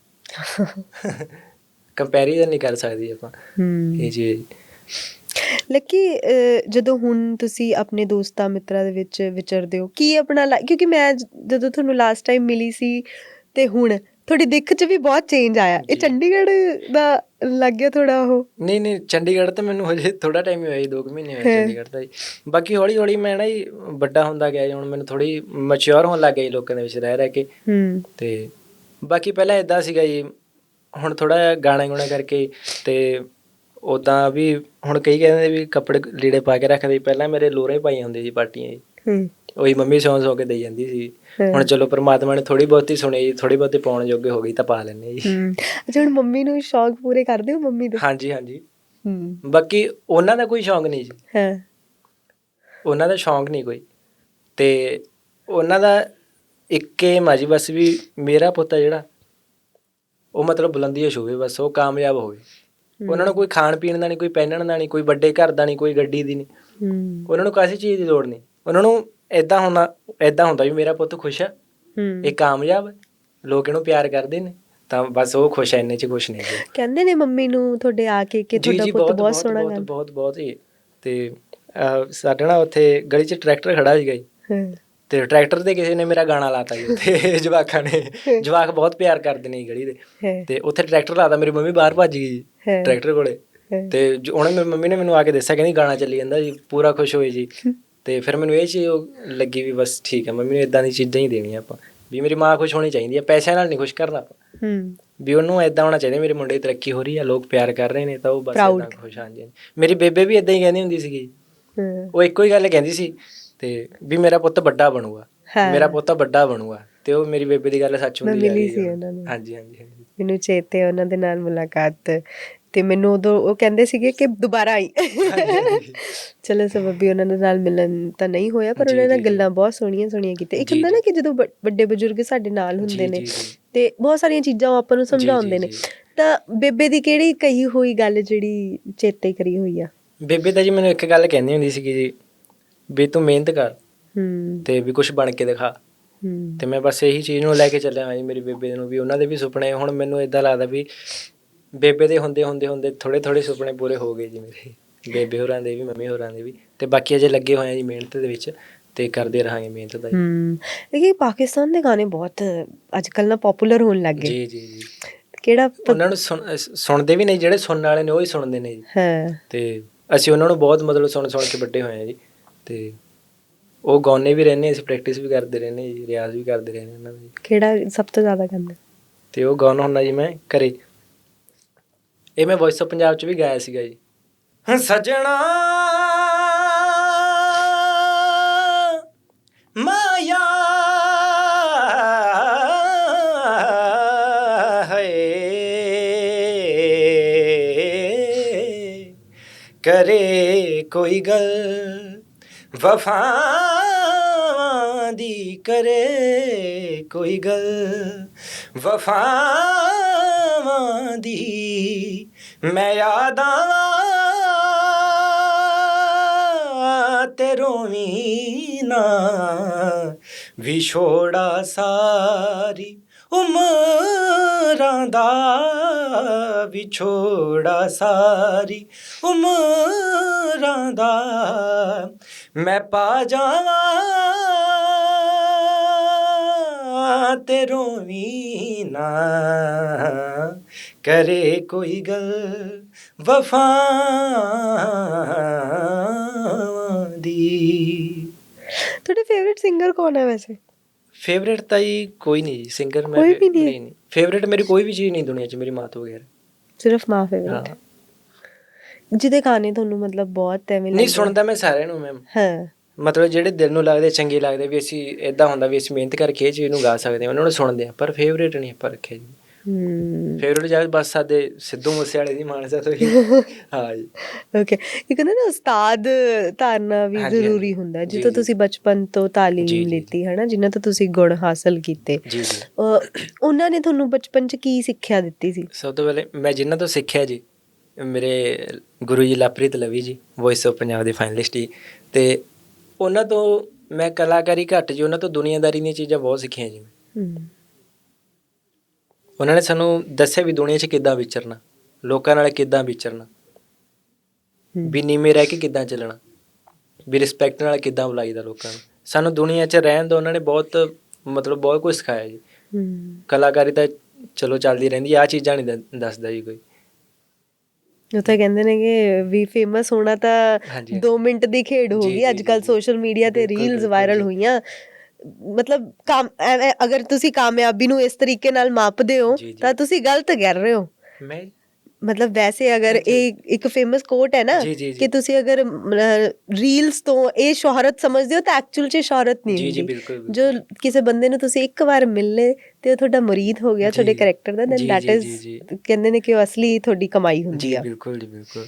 B: ਕੰਪੈਰੀਜ਼ਨ ਨਹੀਂ ਕਰ ਸਕਦੇ ਆਪਾਂ। ਇਹ ਚੀਜ਼
A: ਲੱਕੀ ਜਦੋਂ ਹੁਣ ਤੁਸੀਂ ਆਪਣੇ ਦੋਸਤਾਂ ਮਿੱਤਰਾਂ ਦੇ ਵਿੱਚ ਵਿਚਰਦੇ ਹੋ ਕੀ ਆਪਣਾ ਕਿਉਂਕਿ ਮੈਂ ਜ- ਜਦੋਂ ਤੁਹਾਨੂੰ ਲਾਸਟ ਟਾਈਮ ਮਿਲੀ ਸੀ ਤੇ ਹੁਣ ਤੁਹਾਡੀ ਦਿੱਖ 'ਚ ਵੀ ਬਹੁਤ ਚੇਂਜ ਆਇਆ ਇਹ। ਚੰਡੀਗੜ੍ਹ ਦਾ ਲੱਗ ਗਿਆ ਥੋੜਾ ਉਹ
B: ਨਹੀਂ ਨਹੀਂ ਚੰਡੀਗੜ੍ਹ ਤਾਂ ਮੈਨੂੰ ਹਜੇ ਥੋੜਾ ਟਾਈਮ ਹੀ ਹੋਇਆ ਜੀ 2 ਮਹੀਨੇ ਹੋਏ। ਚੰਡੀਗੜ੍ਹ ਦਾ ਜੀ ਬਾਕੀ ਹੌਲੀ ਹੌਲੀ ਮੈਂ ਨਾ ਜੀ ਵੱਡਾ ਹੁੰਦਾ ਗਿਆ ਜੀ ਹੁਣ ਮੈਨੂੰ ਥੋੜੀ ਮੈਚੁਰ ਹੋਣ ਲੱਗ ਗਿਆ ਜੀ ਲੋਕਾਂ ਦੇ ਵਿੱਚ ਰਹਿ ਰਹਿ ਕੇ
A: ਹੂੰ
B: ਤੇ ਬਾਕੀ ਪਹਿਲਾਂ ਇਦਾਂ ਸੀਗਾ ਜੀ ਹੁਣ ਥੋੜਾ ਗਾਣਾ ਗੁਣਾ ਕਰਕੇ ਤੇ ਉਦਾਂ ਵੀ ਹੁਣ ਕਈ ਕਹਿੰਦੇ ਵੀ ਕੱਪੜੇ ਲੀੜੇ ਪਾ ਕੇ ਰੱਖਦੇ। ਪਹਿਲਾਂ ਮੇਰੇ ਲੋਰੇ ਪਾਈਆਂ ਹੁੰਦੀ ਸੀ ਪਾਟੀਆਂ ਜੀ
A: ਹੂੰ।
B: ਉਹੀ ਮੰਮੀ ਸੌਂ ਸੌਂ ਕੇ ਦੇਈ ਜਾਂਦੀ ਸੀ। ਹੁਣ ਚਲੋ ਪ੍ਰਮਾਤਮਾ ਨੇ ਥੋੜੀ ਬਹੁਤੀ ਸੁਣੀ ਜੀ ਥੋੜੀ ਬਹੁਤੀ ਪਾਉਣ ਜੋਗੇ ਹੋ ਗਈ ਤਾਂ ਪਾ ਲੈਣੇ ਜੀ।
A: ਅੱਛਾ ਹੁਣ ਮੰਮੀ ਨੂੰ ਸ਼ੌਕ ਪੂਰੇ ਕਰਦੇ ਹੋ ਮੰਮੀ ਦੇ?
B: ਹਾਂਜੀ ਹਾਂਜੀ।
A: ਹੂੰ।
B: ਬਾਕੀ ਉਹਨਾਂ ਦਾ ਕੋਈ ਸ਼ੌਂਕ ਨਹੀਂ ਜੀ।
A: ਹਾਂ।
B: ਉਹਨਾਂ ਦਾ ਸ਼ੌਂਕ ਨਹੀਂ ਕੋਈ। ਤੇ ਉਹਨਾਂ ਦਾ ਇੱਕ ਏਮ ਆ ਜੀ ਬਸ ਵੀ ਮੇਰਾ ਪੁੱਤ ਜਿਹੜਾ ਉਹ ਮਤਲਬ ਬੁਲੰਦੀਆਂ ਛੂਵੇ ਬਸ ਉਹ ਕਾਮਯਾਬ ਹੋਵੇ। ਉਹਨਾਂ ਨੂੰ ਕੋਈ ਖਾਣ ਪੀਣ ਦਾ ਨਹੀਂ ਕੋਈ ਪਹਿਨਣ ਦਾ ਨਹੀਂ ਕੋਈ ਵੱਡੇ ਘਰ ਦਾ ਨਹੀਂ ਕੋਈ ਗੱਡੀ ਦੀ ਨਹੀਂ। ਉਹਨਾਂ ਨੂੰ ਕਿਸੇ ਚੀਜ਼ ਦੀ ਲੋੜ ਨਹੀਂ। ਉਹਨਾਂ ਨੂੰ ਐਦਾਂ ਹੁੰਦਾ ਐਦਾਂ ਹੁੰਦਾ ਵੀ ਮੇਰਾ ਪੁੱਤ ਖੁਸ਼ ਆ
A: ਹੂੰ।
B: ਇਹ ਕਾਮਯਾਬ ਹੈ ਲੋਕ ਇਹਨੂੰ ਪਿਆਰ ਕਰਦੇ ਨੇ ਤਾਂ ਬਸ ਉਹ ਖੁਸ਼ ਐ ਇੰਨੇ ਚ ਖੁਸ਼ ਨਹੀਂ ਜੀ
A: ਕਹਿੰਦੇ ਨੇ ਮੰਮੀ ਨੂੰ ਤੁਹਾਡੇ ਆ ਕੇ ਕਿ
B: ਜੀ
A: ਤੁਹਾਡਾ ਪੁੱਤ
B: ਬਹੁਤ
A: ਸੋਹਣਾ
B: ਬਹੁਤ ਬਹੁਤ ਬਹੁਤ ਹੀ ਤੇ ਅਹ, ਸਾਡੇ ਨਾਲ ਉੱਥੇ ਗਲੀ 'ਚ ਟਰੈਕਟਰ ਖੜਾ ਸੀਗਾ ਜੀ।
A: ਹਾਂ।
B: ਤੇ ਟਰੈਕਟਰ ਤੇ ਕਿਸੇ ਨੇ ਮੇਰਾ ਗਾਣਾ ਲਾਤਾ ਜੀ ਤੇ ਜਵਾਕਾਂ ਨੇ। ਜਵਾਕ ਬਹੁਤ ਪਿਆਰ ਕਰਦੇ ਨੇ ਜੀ ਗਲੀ ਦੇ।
A: ਹੈ।
B: ਤੇ ਉੱਥੇ ਟਰੈਕਟਰ ਲਾਤਾ ਮੇਰੀ ਮੰਮੀ ਬਾਹਰ ਭੱਜ ਗਈ ਜੀ
A: ਹੈ।
B: ਟਰੈਕਟਰ ਕੋਲੇ।
A: ਹੈ।
B: ਤੇ ਜੋ- ਉਹਨੇ ਮੇਰੀ ਮੰਮੀ ਨੇ ਮੈਨੂੰ ਆ ਕੇ ਦੱਸਿਆ ਕਹਿੰਦੀ ਗਾਣਾ ਚੱਲੀ ਜਾਂਦਾ ਜੀ ਪੂਰਾ ਖੁਸ਼ ਹੋਏ ਜੀ। ਤੇ ਫਿਰ ਮੈਨੂੰ ਇਹ ਚੀਜ਼ ਲੱਗੀ ਵੀ ਬਸ ਠੀਕ ਹੈ ਮੰਮੀ ਨੂੰ ਇਦਾਂ ਦੀ ਚੀਜ਼ਾਂ ਹੀ ਦੇਣੀਆਂ ਆਪਾਂ ਵੀ ਮੇਰੀ ਮਾਂ ਖੁਸ਼ ਹੋਣੀ ਚਾਹੀਦੀ ਹੈ ਪੈਸਿਆਂ ਨਾਲ ਨਹੀਂ ਖੁਸ਼ ਕਰਨਾ ਆਪਾਂ।
A: ਹੂੰ।
B: ਵੀ ਉਹਨੂੰ ਇਦਾਂ ਹੋਣਾ ਚਾਹੀਦਾ ਮੇਰੇ ਮੁੰਡੇ ਦੀ ਤਰੱਕੀ ਹੋ ਰਹੀ ਹੈ ਲੋਕ ਪਿਆਰ ਕਰ ਰਹੇ ਨੇ ਤਾਂ ਉਹ ਬਸ. ਇਦਾਂ ਖੁਸ਼ ਹਾਂ ਜੀ ਮੇਰੀ ਬੇਬੇ ਵੀ ਇਦਾਂ ਹੀ ਕਹਿੰਦੀ ਹੁੰਦੀ ਸੀਗੀ।
A: ਹਾਂ।
B: ਉਹ ਇੱਕੋ ਹੀ ਗੱਲ ਕਹਿੰਦੀ ਸੀ ਤੇ ਵੀ ਮੇਰਾ ਪੁੱਤ ਵੱਡਾ ਬਣੂਗਾ। ਮੇਰਾ ਪੁੱਤ ਵੱਡਾ ਬਣੂਗਾ ਤੇ ਉਹ ਮੇਰੀ ਬੇਬੇ ਦੀ ਗੱਲ ਸੱਚ ਹੁੰਦੀ
A: ਮਿਲੀ ਸੀ
B: ਹੈ
A: ਉਹਨਾਂ ਨੂੰ।
B: ਹਾਂਜੀ ਹਾਂਜੀ
A: ਮੈਨੂੰ ਚੇਤੇ ਉਹਨਾਂ ਦੇ ਨਾਲ ਮੁਲਾਕਾਤ ਤੇ ਮੈਨੂੰ ਉਦੋਂ ਉਹ ਕਹਿੰਦੇ ਸੀਗੇ ਕਿ ਦੁਬਾਰਾ ਆਈ। ਚਲੋ ਸਬਬ ਵੀ ਉਹਨਾਂ ਦੇ ਨਾਲ ਮਿਲਣ ਤਾਂ ਨਹੀਂ ਹੋਇਆ ਪਰ ਉਹਨਾਂ ਨਾਲ। ਗੱਲਾਂ ਬਹੁਤ ਸੋਹਣੀਆਂ ਸੋਹਣੀਆਂ ਕੀਤੀਆਂ ਇੱਕ ਹੁੰਦਾ ਨਾ। ਕਿ ਜਦੋਂ ਵੱਡੇ ਬਜ਼ੁਰਗ ਸਾਡੇ ਨਾਲ ਹੁੰਦੇ ਨੇ। ਤੇ ਬਹੁਤ ਸਾਰੀਆਂ ਚੀਜ਼ਾਂ ਉਹ ਆਪਾਂ ਨੂੰ ਸਮਝਾਉਂਦੇ ਨੇ। ਤਾਂ ਬੇਬੇ ਦੀ ਕਿਹੜੀ ਕਹੀ ਹੋਈ ਗੱਲ ਜਿਹੜੀ ਚੇਤੇ ਕਰੀ ਹੋਈ ਆ
B: ਬੇਬੇ ਤਾਂ ਜੀ ਮੈਨੂੰ ਇੱਕ ਗੱਲ ਕਹਿੰਦੀ ਹੁੰਦੀ ਸੀਗੀ ਜੀ ਵੀ ਤੂੰ ਮਿਹਨਤ ਕਰ
A: ਹੂੰ
B: ਤੇ ਵੀ ਕੁਝ ਬਣ ਕੇ ਦਿਖਾ
A: ਹੂੰ
B: ਤੇ ਮੈਂ ਬਸ ਇਹੀ ਚੀਜ਼ ਨੂੰ ਲੈ ਕੇ ਚੱਲਿਆ ਹਾਂ ਜੀ ਮੇਰੀ ਬੇਬੇ ਨੂੰ ਵੀ ਉਹਨਾਂ ਦੇ ਵੀ ਸੁਪਨੇ ਹੁਣ ਮੈਨੂੰ ਇਦਾਂ ਲੱਗਦਾ ਵੀ ਬੇਬੇ ਦੇ ਹੁੰਦੇ ਹੁੰਦੇ ਹੁੰਦੇ ਥੋੜੇ ਥੋੜੇ ਸੁਪਨੇ ਪੂਰੇ ਹੋ ਗਏ ਜੀ ਮੇਰੇ। ਬੇਬੇ ਹੋਰਾਂ ਦੇ ਵੀ ਮੰਮੀ ਹੋਰਾਂ ਦੇ ਵੀ। ਤੇ ਬਾਕੀ ਅਜੇ ਲੱਗੇ ਹੋਏ ਆ ਜੀ ਮਿਹਨਤ ਦੇ ਵਿੱਚ ਤੇ ਕਰਦੇ ਰਹਾਂਗੇ ਮਿਹਨਤ ਦਾ।
A: ਹੂੰ ਇਹ ਪਾਕਿਸਤਾਨ ਦੇ ਗਾਣੇ ਬਹੁਤ ਅੱਜ ਕੱਲ ਨਾ ਪਪੂਲਰ ਹੋਣ ਲੱਗ ਗਏ।
B: ਜੀ ਜੀ ਜੀ।
A: ਕਿਹੜਾ
B: ਉਹਨਾਂ ਨੂੰ ਸੁਣਦੇ ਵੀ ਨਹੀਂ ਜਿਹੜੇ ਸੁਣਨ ਵਾਲੇ ਨੇ ਉਹ ਹੀ ਸੁਣਦੇ ਨੇ ਜੀ।
A: ਹਾਂ।
B: ਤੇ ਅਸੀਂ ਉਹਨਾਂ ਨੂੰ ਬਹੁਤ ਮਤਲਬ ਸੁਣ ਸੁਣ ਕੇ ਵੱਡੇ ਹੋਏ ਆ ਜੀ। ਤੇ ਉਹ ਗਾਉਣੇ ਵੀ ਰਹਿੰਦੇ ਅਸੀਂ ਪ੍ਰੈਕਟਿਸ ਵੀ ਕਰਦੇ ਰਹਿੰਦੇ ਜੀ ਰਿਆਜ਼ ਵੀ ਕਰਦੇ ਰਹਿੰਦੇ ਉਹਨਾਂ ਦਾ।
A: ਕਿਹੜਾ ਸਭ ਤੋਂ ਜ਼ਿਆਦਾ ਗਾਉਂਦੇ?
B: ਤੇ ਉਹ ਗਾਉਣਾ ਹੁੰਦਾ ਜੀ ਮੈਂ ਘਰੇ। ਇਹ ਮੈਂ ਵੌਇਸ ਆਫ ਪੰਜਾਬ ਚ ਵੀ ਗਾਇਆ ਸੀਗਾ ਜੀ। ਹਾਂ, ਸਜਣਾ। ਮਾਇਆ। ਹੈ ਕਰੇ ਕੋਈ ਗੱਲ, ਵਫਾ ਦੀ ਕਰੇ ਕੋਈ ਗੱਲ ਵਫਾਵਾਂ ਦੀ ਮੈਂ ਯਾਦਾਂ ਤੇ ਰੋਵੀਂ ਨਾ। ਵਿਛੋੜਾ ਸਾਰੀ ਉਮਰਾਂ ਦਾ ਵਿਛੋੜਾ ਸਾਰੀ ਉਮਰਾਂ ਦਾ। ਮੈਂ ਪਾ ਜਾਵਾਂ ਤੇ ਰੋਵੀਂ ਨਾ ਕਰੇ ਕੋਈ ਗੱਲ ਵਫਾਵਾਂ ਦੀ।
A: ਤੁਹਾਡੇ ਫੇਵਰਿਟ ਸਿੰਗਰ ਕੌਣ ਹੈ ਵੈਸੇ?
B: ਫੇਵਰੇਟ ਤਾਂ ਜੀ ਕੋਈ ਨਹੀਂ ਜੀ ਸਿੰਗਰ ਮੈਂ
A: ਕੋਈ ਵੀ ਨਹੀਂ?
B: ਫੇਵਰੇਟ ਮੇਰੀ ਕੋਈ ਵੀ ਚੀਜ਼ ਨਹੀਂ ਦੁਨੀਆ 'ਚ ਮੇਰੀ ਮਾਂ ਤੋਂ ਬਗੈਰ।
A: ਸਿਰਫ ਮਾਂ ਫੇਵਰਿਟ
B: ਹਾਂ।
A: ਜਿਹਦੇ ਗਾਣੇ ਤੁਹਾਨੂੰ ਮਤਲਬ ਬਹੁਤ ਐਵੇਂ
B: ਨਹੀਂ
A: ਲੱਗਦੇ-
B: ਸੁਣਦਾ ਮੈਂ ਸਾਰਿਆਂ ਨੂੰ ਮੈਮ
A: ਹਾਂ।
B: ਮਤਲਬ ਜਿਹੜੇ ਦਿਲ ਨੂੰ ਲੱਗਦੇ ਚੰਗੇ ਲੱਗਦੇ ਵੀ ਅਸੀਂ ਇਦਾਂ ਹੁੰਦਾ ਵੀ ਅਸੀਂ ਮਿਹਨਤ ਕਰਕੇ ਇਹ ਚੀਜ਼ ਨੂੰ ਗਾ ਸਕਦੇ ਹਾਂ ਉਹਨਾਂ ਨੂੰ ਸੁਣਦੇ ਆ ਪਰ ਫੇਵਰੇਟ ਨਹੀਂ ਆਪਾਂ ਰੱਖਿਆ ਜੀ।
A: ਹੂੰ।
B: ਫੇਵਰੇਟ ਜਾਂ ਬਸ ਸਾਡੇ ਸਿੱਧੂ ਮੂਸੇਵਾਲੇ ਦੀ ਮਾਨਸਾ ਤੋਂ ਹੀ। ਹਾਂ ਜੀ।
A: ਓਕੇ ਇਹ ਕਹਿੰਦੇ ਨਾ ਉਸਤਾਦ ਧਾਰਨਾ ਵੀ ਜ਼ਰੂਰੀ। ਹੁੰਦਾ
B: ਜੀ,
A: ਜਿੱਥੋਂ। ਤੁਸੀਂ ਬਚਪਨ ਤੋਂ
B: ਜੀ।
A: ਲਿੱਤੀ ਹੈ ਨਾ ਜਿਨ੍ਹਾਂ ਤੋਂ ਤੁਸੀਂ ਗੁਣ ਹਾਸਲ ਕੀਤੇ।
B: ਜੀ ਜੀ।
A: ਉਹਨਾਂ ਨੇ ਤੁਹਾਨੂੰ ਬਚਪਨ 'ਚ ਕੀ ਸਿੱਖਿਆ ਦਿੱਤੀ ਸੀ?
B: ਸਭ ਤੋਂ ਪਹਿਲੇ ਮੈਂ ਜਿਨ੍ਹਾਂ ਤੋਂ ਸਿੱਖਿਆ ਜੀ ਮੇਰੇ ਗੁਰੂ ਜੀ ਲਾਪ੍ਰੀਤ ਲਵੀ ਜੀ ਵੌਇਸ ਆਫ ਪੰਜਾਬ ਦੇ ਫਾਈਨਲਿਸਟ ਜੀ ਤੇ ਉਹਨਾਂ ਤੋਂ ਮੈਂ ਕਲਾਕਾਰੀ ਘੱਟ ਜੀ ਉਹਨਾਂ ਤੋਂ ਦੁਨੀਆਦਾਰੀ ਦੀਆਂ ਚੀਜ਼ਾਂ ਬਹੁਤ ਸਿੱਖੀਆਂ ਜੀ ਮੈਂ।
A: ਹੂੰ।
B: ਉਹਨਾਂ ਨੇ ਸਾਨੂੰ ਦੱਸਿਆ ਵੀ ਦੁਨੀਆ 'ਚ ਕਿੱਦਾਂ ਵਿਚਰਨਾ ਲੋਕਾਂ ਨਾਲ ਕਿੱਦਾਂ ਵਿਚਰਨਾ। ਵੀ ਨੀਵੇਂ ਰਹਿ ਕੇ ਕਿੱਦਾਂ ਚੱਲਣਾ ਵੀ ਰਿਸਪੈਕਟ ਨਾਲ ਕਿੱਦਾਂ ਬੁਲਾਈਦਾ ਲੋਕਾਂ ਨੂੰ। ਸਾਨੂੰ ਦੁਨੀਆ 'ਚ ਰਹਿਣ ਦਾ ਉਹਨਾਂ ਨੇ ਬਹੁਤ ਮਤਲਬ ਬਹੁਤ ਕੁਝ ਸਿਖਾਇਆ ਜੀ।
A: ਹੂੰ।
B: ਕਲਾਕਾਰੀ ਤਾਂ ਚਲੋ ਚੱਲਦੀ ਰਹਿੰਦੀ ਆ ਚੀਜ਼ਾਂ ਨਹੀਂ ਦ- ਦੱਸਦਾ ਜੀ ਕੋਈ।
A: ਉਹ ਤਾਂ ਕਹਿੰਦੇ ਨੇ ਕਿ ਵੀ ਫੇਮਸ ਹੋਣਾ ਤਾਂ
B: ਹਾਂਜੀ।
A: 2 ਮਿੰਟ ਦੀ ਖੇਡ ਹੋ
B: ਜੀ,
A: ਗਈ
B: ਜੀ,
A: ਅੱਜ ਕੱਲ
B: ਜੀ।
A: ਸੋਸ਼ਲ ਮੀਡੀਆ ਤੇ ਰੀਲਸ ਵਾਇਰਲ
B: ਜੀ।
A: ਹੋਈਆਂ ਮਤਲਬ ਕਾਮ ਅਗਰ ਤੁਸੀਂ ਕਾਮਯਾਬੀ ਨੂੰ ਇਸ ਤਰੀਕੇ ਨਾਲ ਮਾਪਦੇ ਹੋ
B: ਜੀ, ਜੀ।
A: ਤਾਂ ਤੁਸੀਂ ਗਲਤ ਕਰ ਰਹੇ ਹੋ
B: ਮੈਂ
A: ਮਤਲਬ ਵੈਸੇ ਅਗਰ
B: ਜੀ।
A: ਇਹ ਇੱਕ ਫੇਮਸ ਕੋਟ ਹੈ ਨਾ
B: ਜੀ, ਜੀ, ਜੀ।
A: ਕਿ ਤੁਸੀਂ ਅਗਰ ਰੀਲਸ ਤੋਂ ਇਹ ਸ਼ੋਹਰਤ ਸਮਝਦੇ ਹੋ ਤਾਂ ਐਕਚੁਅਲ 'ਚ ਸ਼ੋਹਰਤ ਨਹੀਂ
B: ਜੀ, ਜੀ,
A: ਹੁੰਦੀ। ਜੋ ਕਿਸੇ ਬੰਦੇ ਨੂੰ ਤੁਸੀਂ ਇੱਕ ਵਾਰ ਮਿਲ ਲਏ ਤੇ ਉਹ ਤੁਹਾਡਾ ਮੁਰੀਦ ਹੋ ਗਿਆ। ਤੁਹਾਡੇ ਕੈਰੈਕਟਰ ਦਾ ਦੈਨ ਦੈਟ ਇਜ਼। ਕਹਿੰਦੇ ਨੇ ਕਿ ਉਹ ਅਸਲੀ ਤੁਹਾਡੀ ਕਮਾਈ ਹੁੰਦੀ ਆ
B: ਬਿਲਕੁਲ ਜੀ ਬਿਲਕੁਲ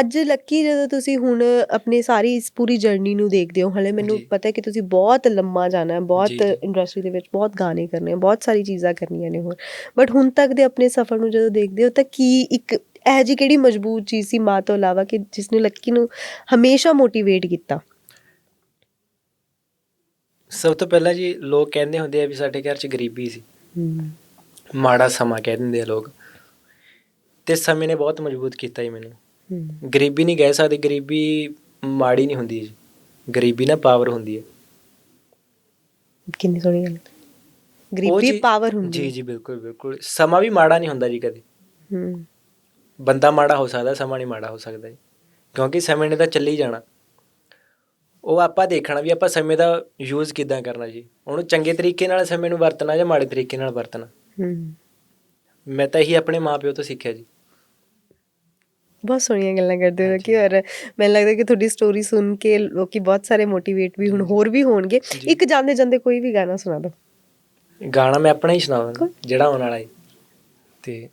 A: ਅੱਜ ਲੱਕੀ ਜਦੋਂ ਤੁਸੀਂ ਹੁਣ ਆਪਣੀ ਸਾਰੀ ਇਸ ਪੂਰੀ ਜਰਨੀ ਨੂੰ ਦੇਖਦੇ ਹੋ ਹਲੇ ਮੈਨੂੰ। ਪਤਾ ਹੈ ਕਿ ਤੁਸੀਂ ਬਹੁਤ ਲੰਮਾ ਜਾਣਾ ਹੈ ਬਹੁਤ। ਇੰਡਸਟਰੀ ਦੇ ਵਿੱਚ ਬਹੁਤ ਗਾਣੇ ਕਰਨੇ ਆ ਬਹੁਤ ਸਾਰੀ ਚੀਜ਼ਾਂ ਕਰਨੀਆਂ ਨੇ ਹੋਰ ਬਟ ਹੁਣ ਤੱਕ ਦੇ ਆਪਣੇ ਸਫ਼ਰ ਨੂੰ ਜਦੋਂ ਦੇਖਦੇ ਹੋ ਤਾਂ ਕੀ ਇੱਕ ਇਹ ਜੀ ਕਿਹੜੀ ਮਜ਼ਬੂਤ ਚੀਜ਼ ਸੀ ਮਾਂ ਤੋਂ ਇਲਾਵਾ ਕਿ ਜਿਸ ਨੇ ਲੱਕੀ ਨੂੰ ਹਮੇਸ਼ਾ ਮੋਟੀਵੇਟ ਕੀਤਾ
B: ਸਭ ਤੋਂ ਪਹਿਲਾਂ ਜੀ ਲੋਕ ਕਹਿੰਦੇ ਹੁੰਦੇ ਆ ਵੀ ਸਾਡੇ ਘਰ 'ਚ ਗਰੀਬੀ ਸੀ। ਮਾੜਾ ਸਮਾਂ ਕਹਿ ਦਿੰਦੇ ਆ ਲੋਕ। ਤੇ ਸਮੇਂ ਨੇ ਬਹੁਤ ਮਜ਼ਬੂਤ ਕੀਤਾ ਜੀ ਮੈਨੂੰ। ਗਰੀਬੀ ਨਹੀਂ ਕਹਿ ਸਕਦੇ ਗਰੀਬੀ ਮਾੜੀ ਨਹੀਂ ਹੁੰਦੀ ਜੀ। ਗਰੀਬੀ ਨਾ ਪਾਵਰ ਹੁੰਦੀ ਹੈ।
A: ਕਿੰਨੀ ਸੋਹਣੀ ਗੱਲ। ਗਰੀਬੀ ਪਾਵਰ ਹੁੰਦੀ
B: ਜੀ। ਜੀ ਬਿਲਕੁਲ ਬਿਲਕੁਲ। ਸਮਾਂ ਵੀ ਮਾੜਾ ਨਹੀਂ ਹੁੰਦਾ ਜੀ ਕਦੇ। ਬੰਦਾ ਮਾੜਾ ਹੋ ਸਕਦਾ ਸਮਾਂ ਨਹੀਂ ਮਾੜਾ ਹੋ ਸਕਦਾ ਜੀ। ਕਿਉਂਕਿ ਸਮੇਂ ਨੇ ਤਾਂ ਚੱਲੀ ਜਾਣਾ। ਉਹ ਆਪਾਂ ਦੇਖਣਾ ਵੀ ਆਪਾਂ ਸਮੇਂ ਦਾ ਯੂਜ਼ ਕਿੱਦਾਂ ਕਰਨਾ ਜੀ। ਉਹਨੂੰ ਚੰਗੇ ਤਰੀਕੇ ਨਾਲ ਸਮੇਂ ਨੂੰ ਵਰਤਣਾ ਜਾਂ ਮਾੜੇ ਤਰੀਕੇ ਨਾਲ ਵਰਤਣਾ।
A: ਹਮ।
B: ਮੈਂ ਤਾਂ ਇਹੀ ਆਪਣੇ ਮਾਪਿਓ ਤੋਂ ਸਿੱਖਿਆ ਜੀ।
A: ਬਹੁਤ ਸੋਹਣੀਆਂ ਗੱਲਾਂ ਕਰਦੇ ਹੋ ਕਿ ਔਰ ਮੈਨੂੰ ਲੱਗਦਾ ਕਿ ਤੁਹਾਡੀ ਸਟੋਰੀ ਸੁਣ ਕੇ ਲੋਕੀ ਬਹੁਤ ਸਾਰੇ ਮੋਟੀਵੇਟ ਵੀ ਹੁਣ ਹੋਰ ਵੀ ਹੋਣਗੇ। ਇੱਕ ਜਾਂਦੇ ਜਾਂਦੇ ਕੋਈ ਵੀ ਗਾਣਾ ਸੁਣਾ ਦਿਓ
B: ਗਾਣਾ ਮੈਂ ਆਪਣਾ ਹੀ ਸੁਣਾਵਾਂਗਾ ਜਿਹੜਾ ਆਉਣ ਵਾਲਾ ਹੈ। ਤੇ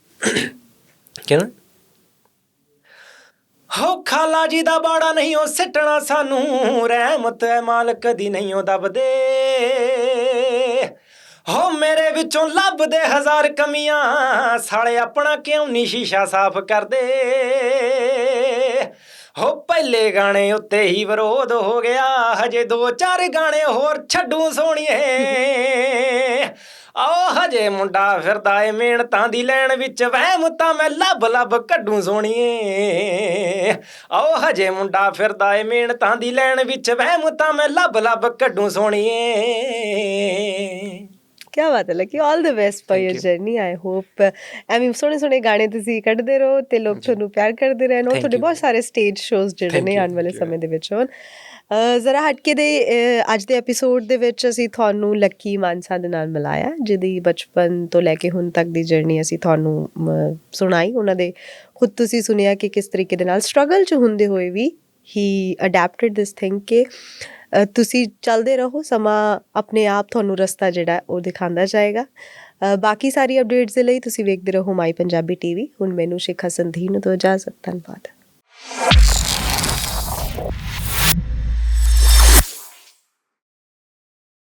B: ਕਿਹਨਾਂ? ਹੋ ਖਾਲਾ ਜੀ ਦਾ ਬਾੜਾ ਨਹੀਂ, ਉਹ ਸਿੱਟਣਾ ਸਾਨੂੰ। ਰਹਿਮਤ ਹੈ ਮਾਲਕ ਦੀ ਨਹੀਂ, ਉਹ ਦਬਦੇ। ਹੋ ਮੇਰੇ ਵਿੱਚੋਂ ਲੱਭਦੇ ਹਜ਼ਾਰ ਕਮੀਆਂ, ਸਾਲੇ ਆਪਣਾ ਕਿਉਂ ਨਹੀਂ ਸ਼ੀਸ਼ਾ ਸਾਫ਼ ਕਰਦੇ? ਹੋ ਪਹਿਲੇ ਗਾਣੇ ਉੱਤੇ ਹੀ ਵਿਰੋਧ ਹੋ ਗਿਆ, ਹਜੇ ਦੋ ਚਾਰ ਗਾਣੇ ਹੋਰ ਛੱਡੂ ਸੋਣੀਏ ਆਓ ਹਜੇ ਮੁੰਡਾ ਫਿਰਦਾ ਏ, ਮਿਹਨਤਾਂ ਦੀ ਲੈਣ ਵਿੱਚ ਵਹਿਮ ਤਾਂ ਮੈਂ ਲੱਭ ਲੱਭ ਕੱਢੂ ਸੋਣੀਏ ਆਓ ਹਜੇ ਮੁੰਡਾ ਫਿਰਦਾ ਏ ਮਿਹਨਤਾਂ ਦੀ ਲੈਣ ਵਿੱਚ ਵਹਿਮ ਤਾਂ ਮੈਂ ਲੱਭ ਲੱਭ ਕੱਢੂ ਸੋਣੀਏ
A: ਕੀ ਬਾਤ ਹੈ Lucky all the
B: best
A: for
B: your.
A: Journey I hope ਐਵੇਂ ਸੋਹਣੇ ਸੋਹਣੇ ਗਾਣੇ ਤੁਸੀਂ ਕੱਢਦੇ ਰਹੋ ਤੇ ਲੋਕ ਤੁਹਾਨੂੰ ਪਿਆਰ ਕਰਦੇ ਰਹਿਣ
B: Thank
A: ਤੁਹਾਡੇ. ਬਹੁਤ ਸਾਰੇ ਸਟੇਜ ਸ਼ੋਜ਼ ਜਿਹੜੇ ਨੇ ਆਉਣ ਵਾਲੇ. ਸਮੇਂ ਦੇ ਵਿੱਚ ਹੋਣ ਜ਼ਰਾ ਹਟਕੇ ਦੇ ਅੱਜ ਦੇ ਐਪੀਸੋਡ ਦੇ ਵਿੱਚ ਅਸੀਂ ਤੁਹਾਨੂੰ ਲੱਕੀ ਮਾਨਸਾ ਦੇ ਨਾਲ ਮਿਲਾਇਆ ਜਿਹਦੀ ਬਚਪਨ ਤੋਂ ਲੈ ਕੇ ਹੁਣ ਤੱਕ ਦੀ ਜਰਨੀ ਅਸੀਂ ਤੁਹਾਨੂੰ ਸੁਣਾਈ ਉਹਨਾਂ ਦੇ ਖੁਦ ਤੁਸੀਂ ਸੁਣਿਆ ਕਿ ਕਿਸ ਤਰੀਕੇ ਦੇ ਨਾਲ ਸਟਰਗਲ ਚ ਹੁੰਦੇ ਹੋਏ ਵੀ ਹੀ ਅਡੈਪਟਡ ਦਿਸ ਥਿੰਗ ਕਿ ਤੁਸੀਂ ਚੱਲਦੇ ਰਹੋ, ਸਮਾਂ ਆਪਣੇ ਆਪ ਤੁਹਾਨੂੰ ਰਸਤਾ ਜਿਹੜਾ ਉਹ ਦਿਖਾਉਂਦਾ ਜਾਏਗਾ। ਬਾਕੀ ਸਾਰੀ ਅਪਡੇਟਸ ਦੇ ਲਈ ਤੁਸੀਂ ਵੇਖਦੇ ਰਹੋ ਮਾਈ ਪੰਜਾਬੀ ਟੀਵੀ ਹੁਣ ਮੈਨੂੰ ਸ਼ਿਖਾ ਸੰਧੀ ਨੂੰ ਤੋਂ ਇਜਾਜ਼ਤ, ਧੰਨਵਾਦ।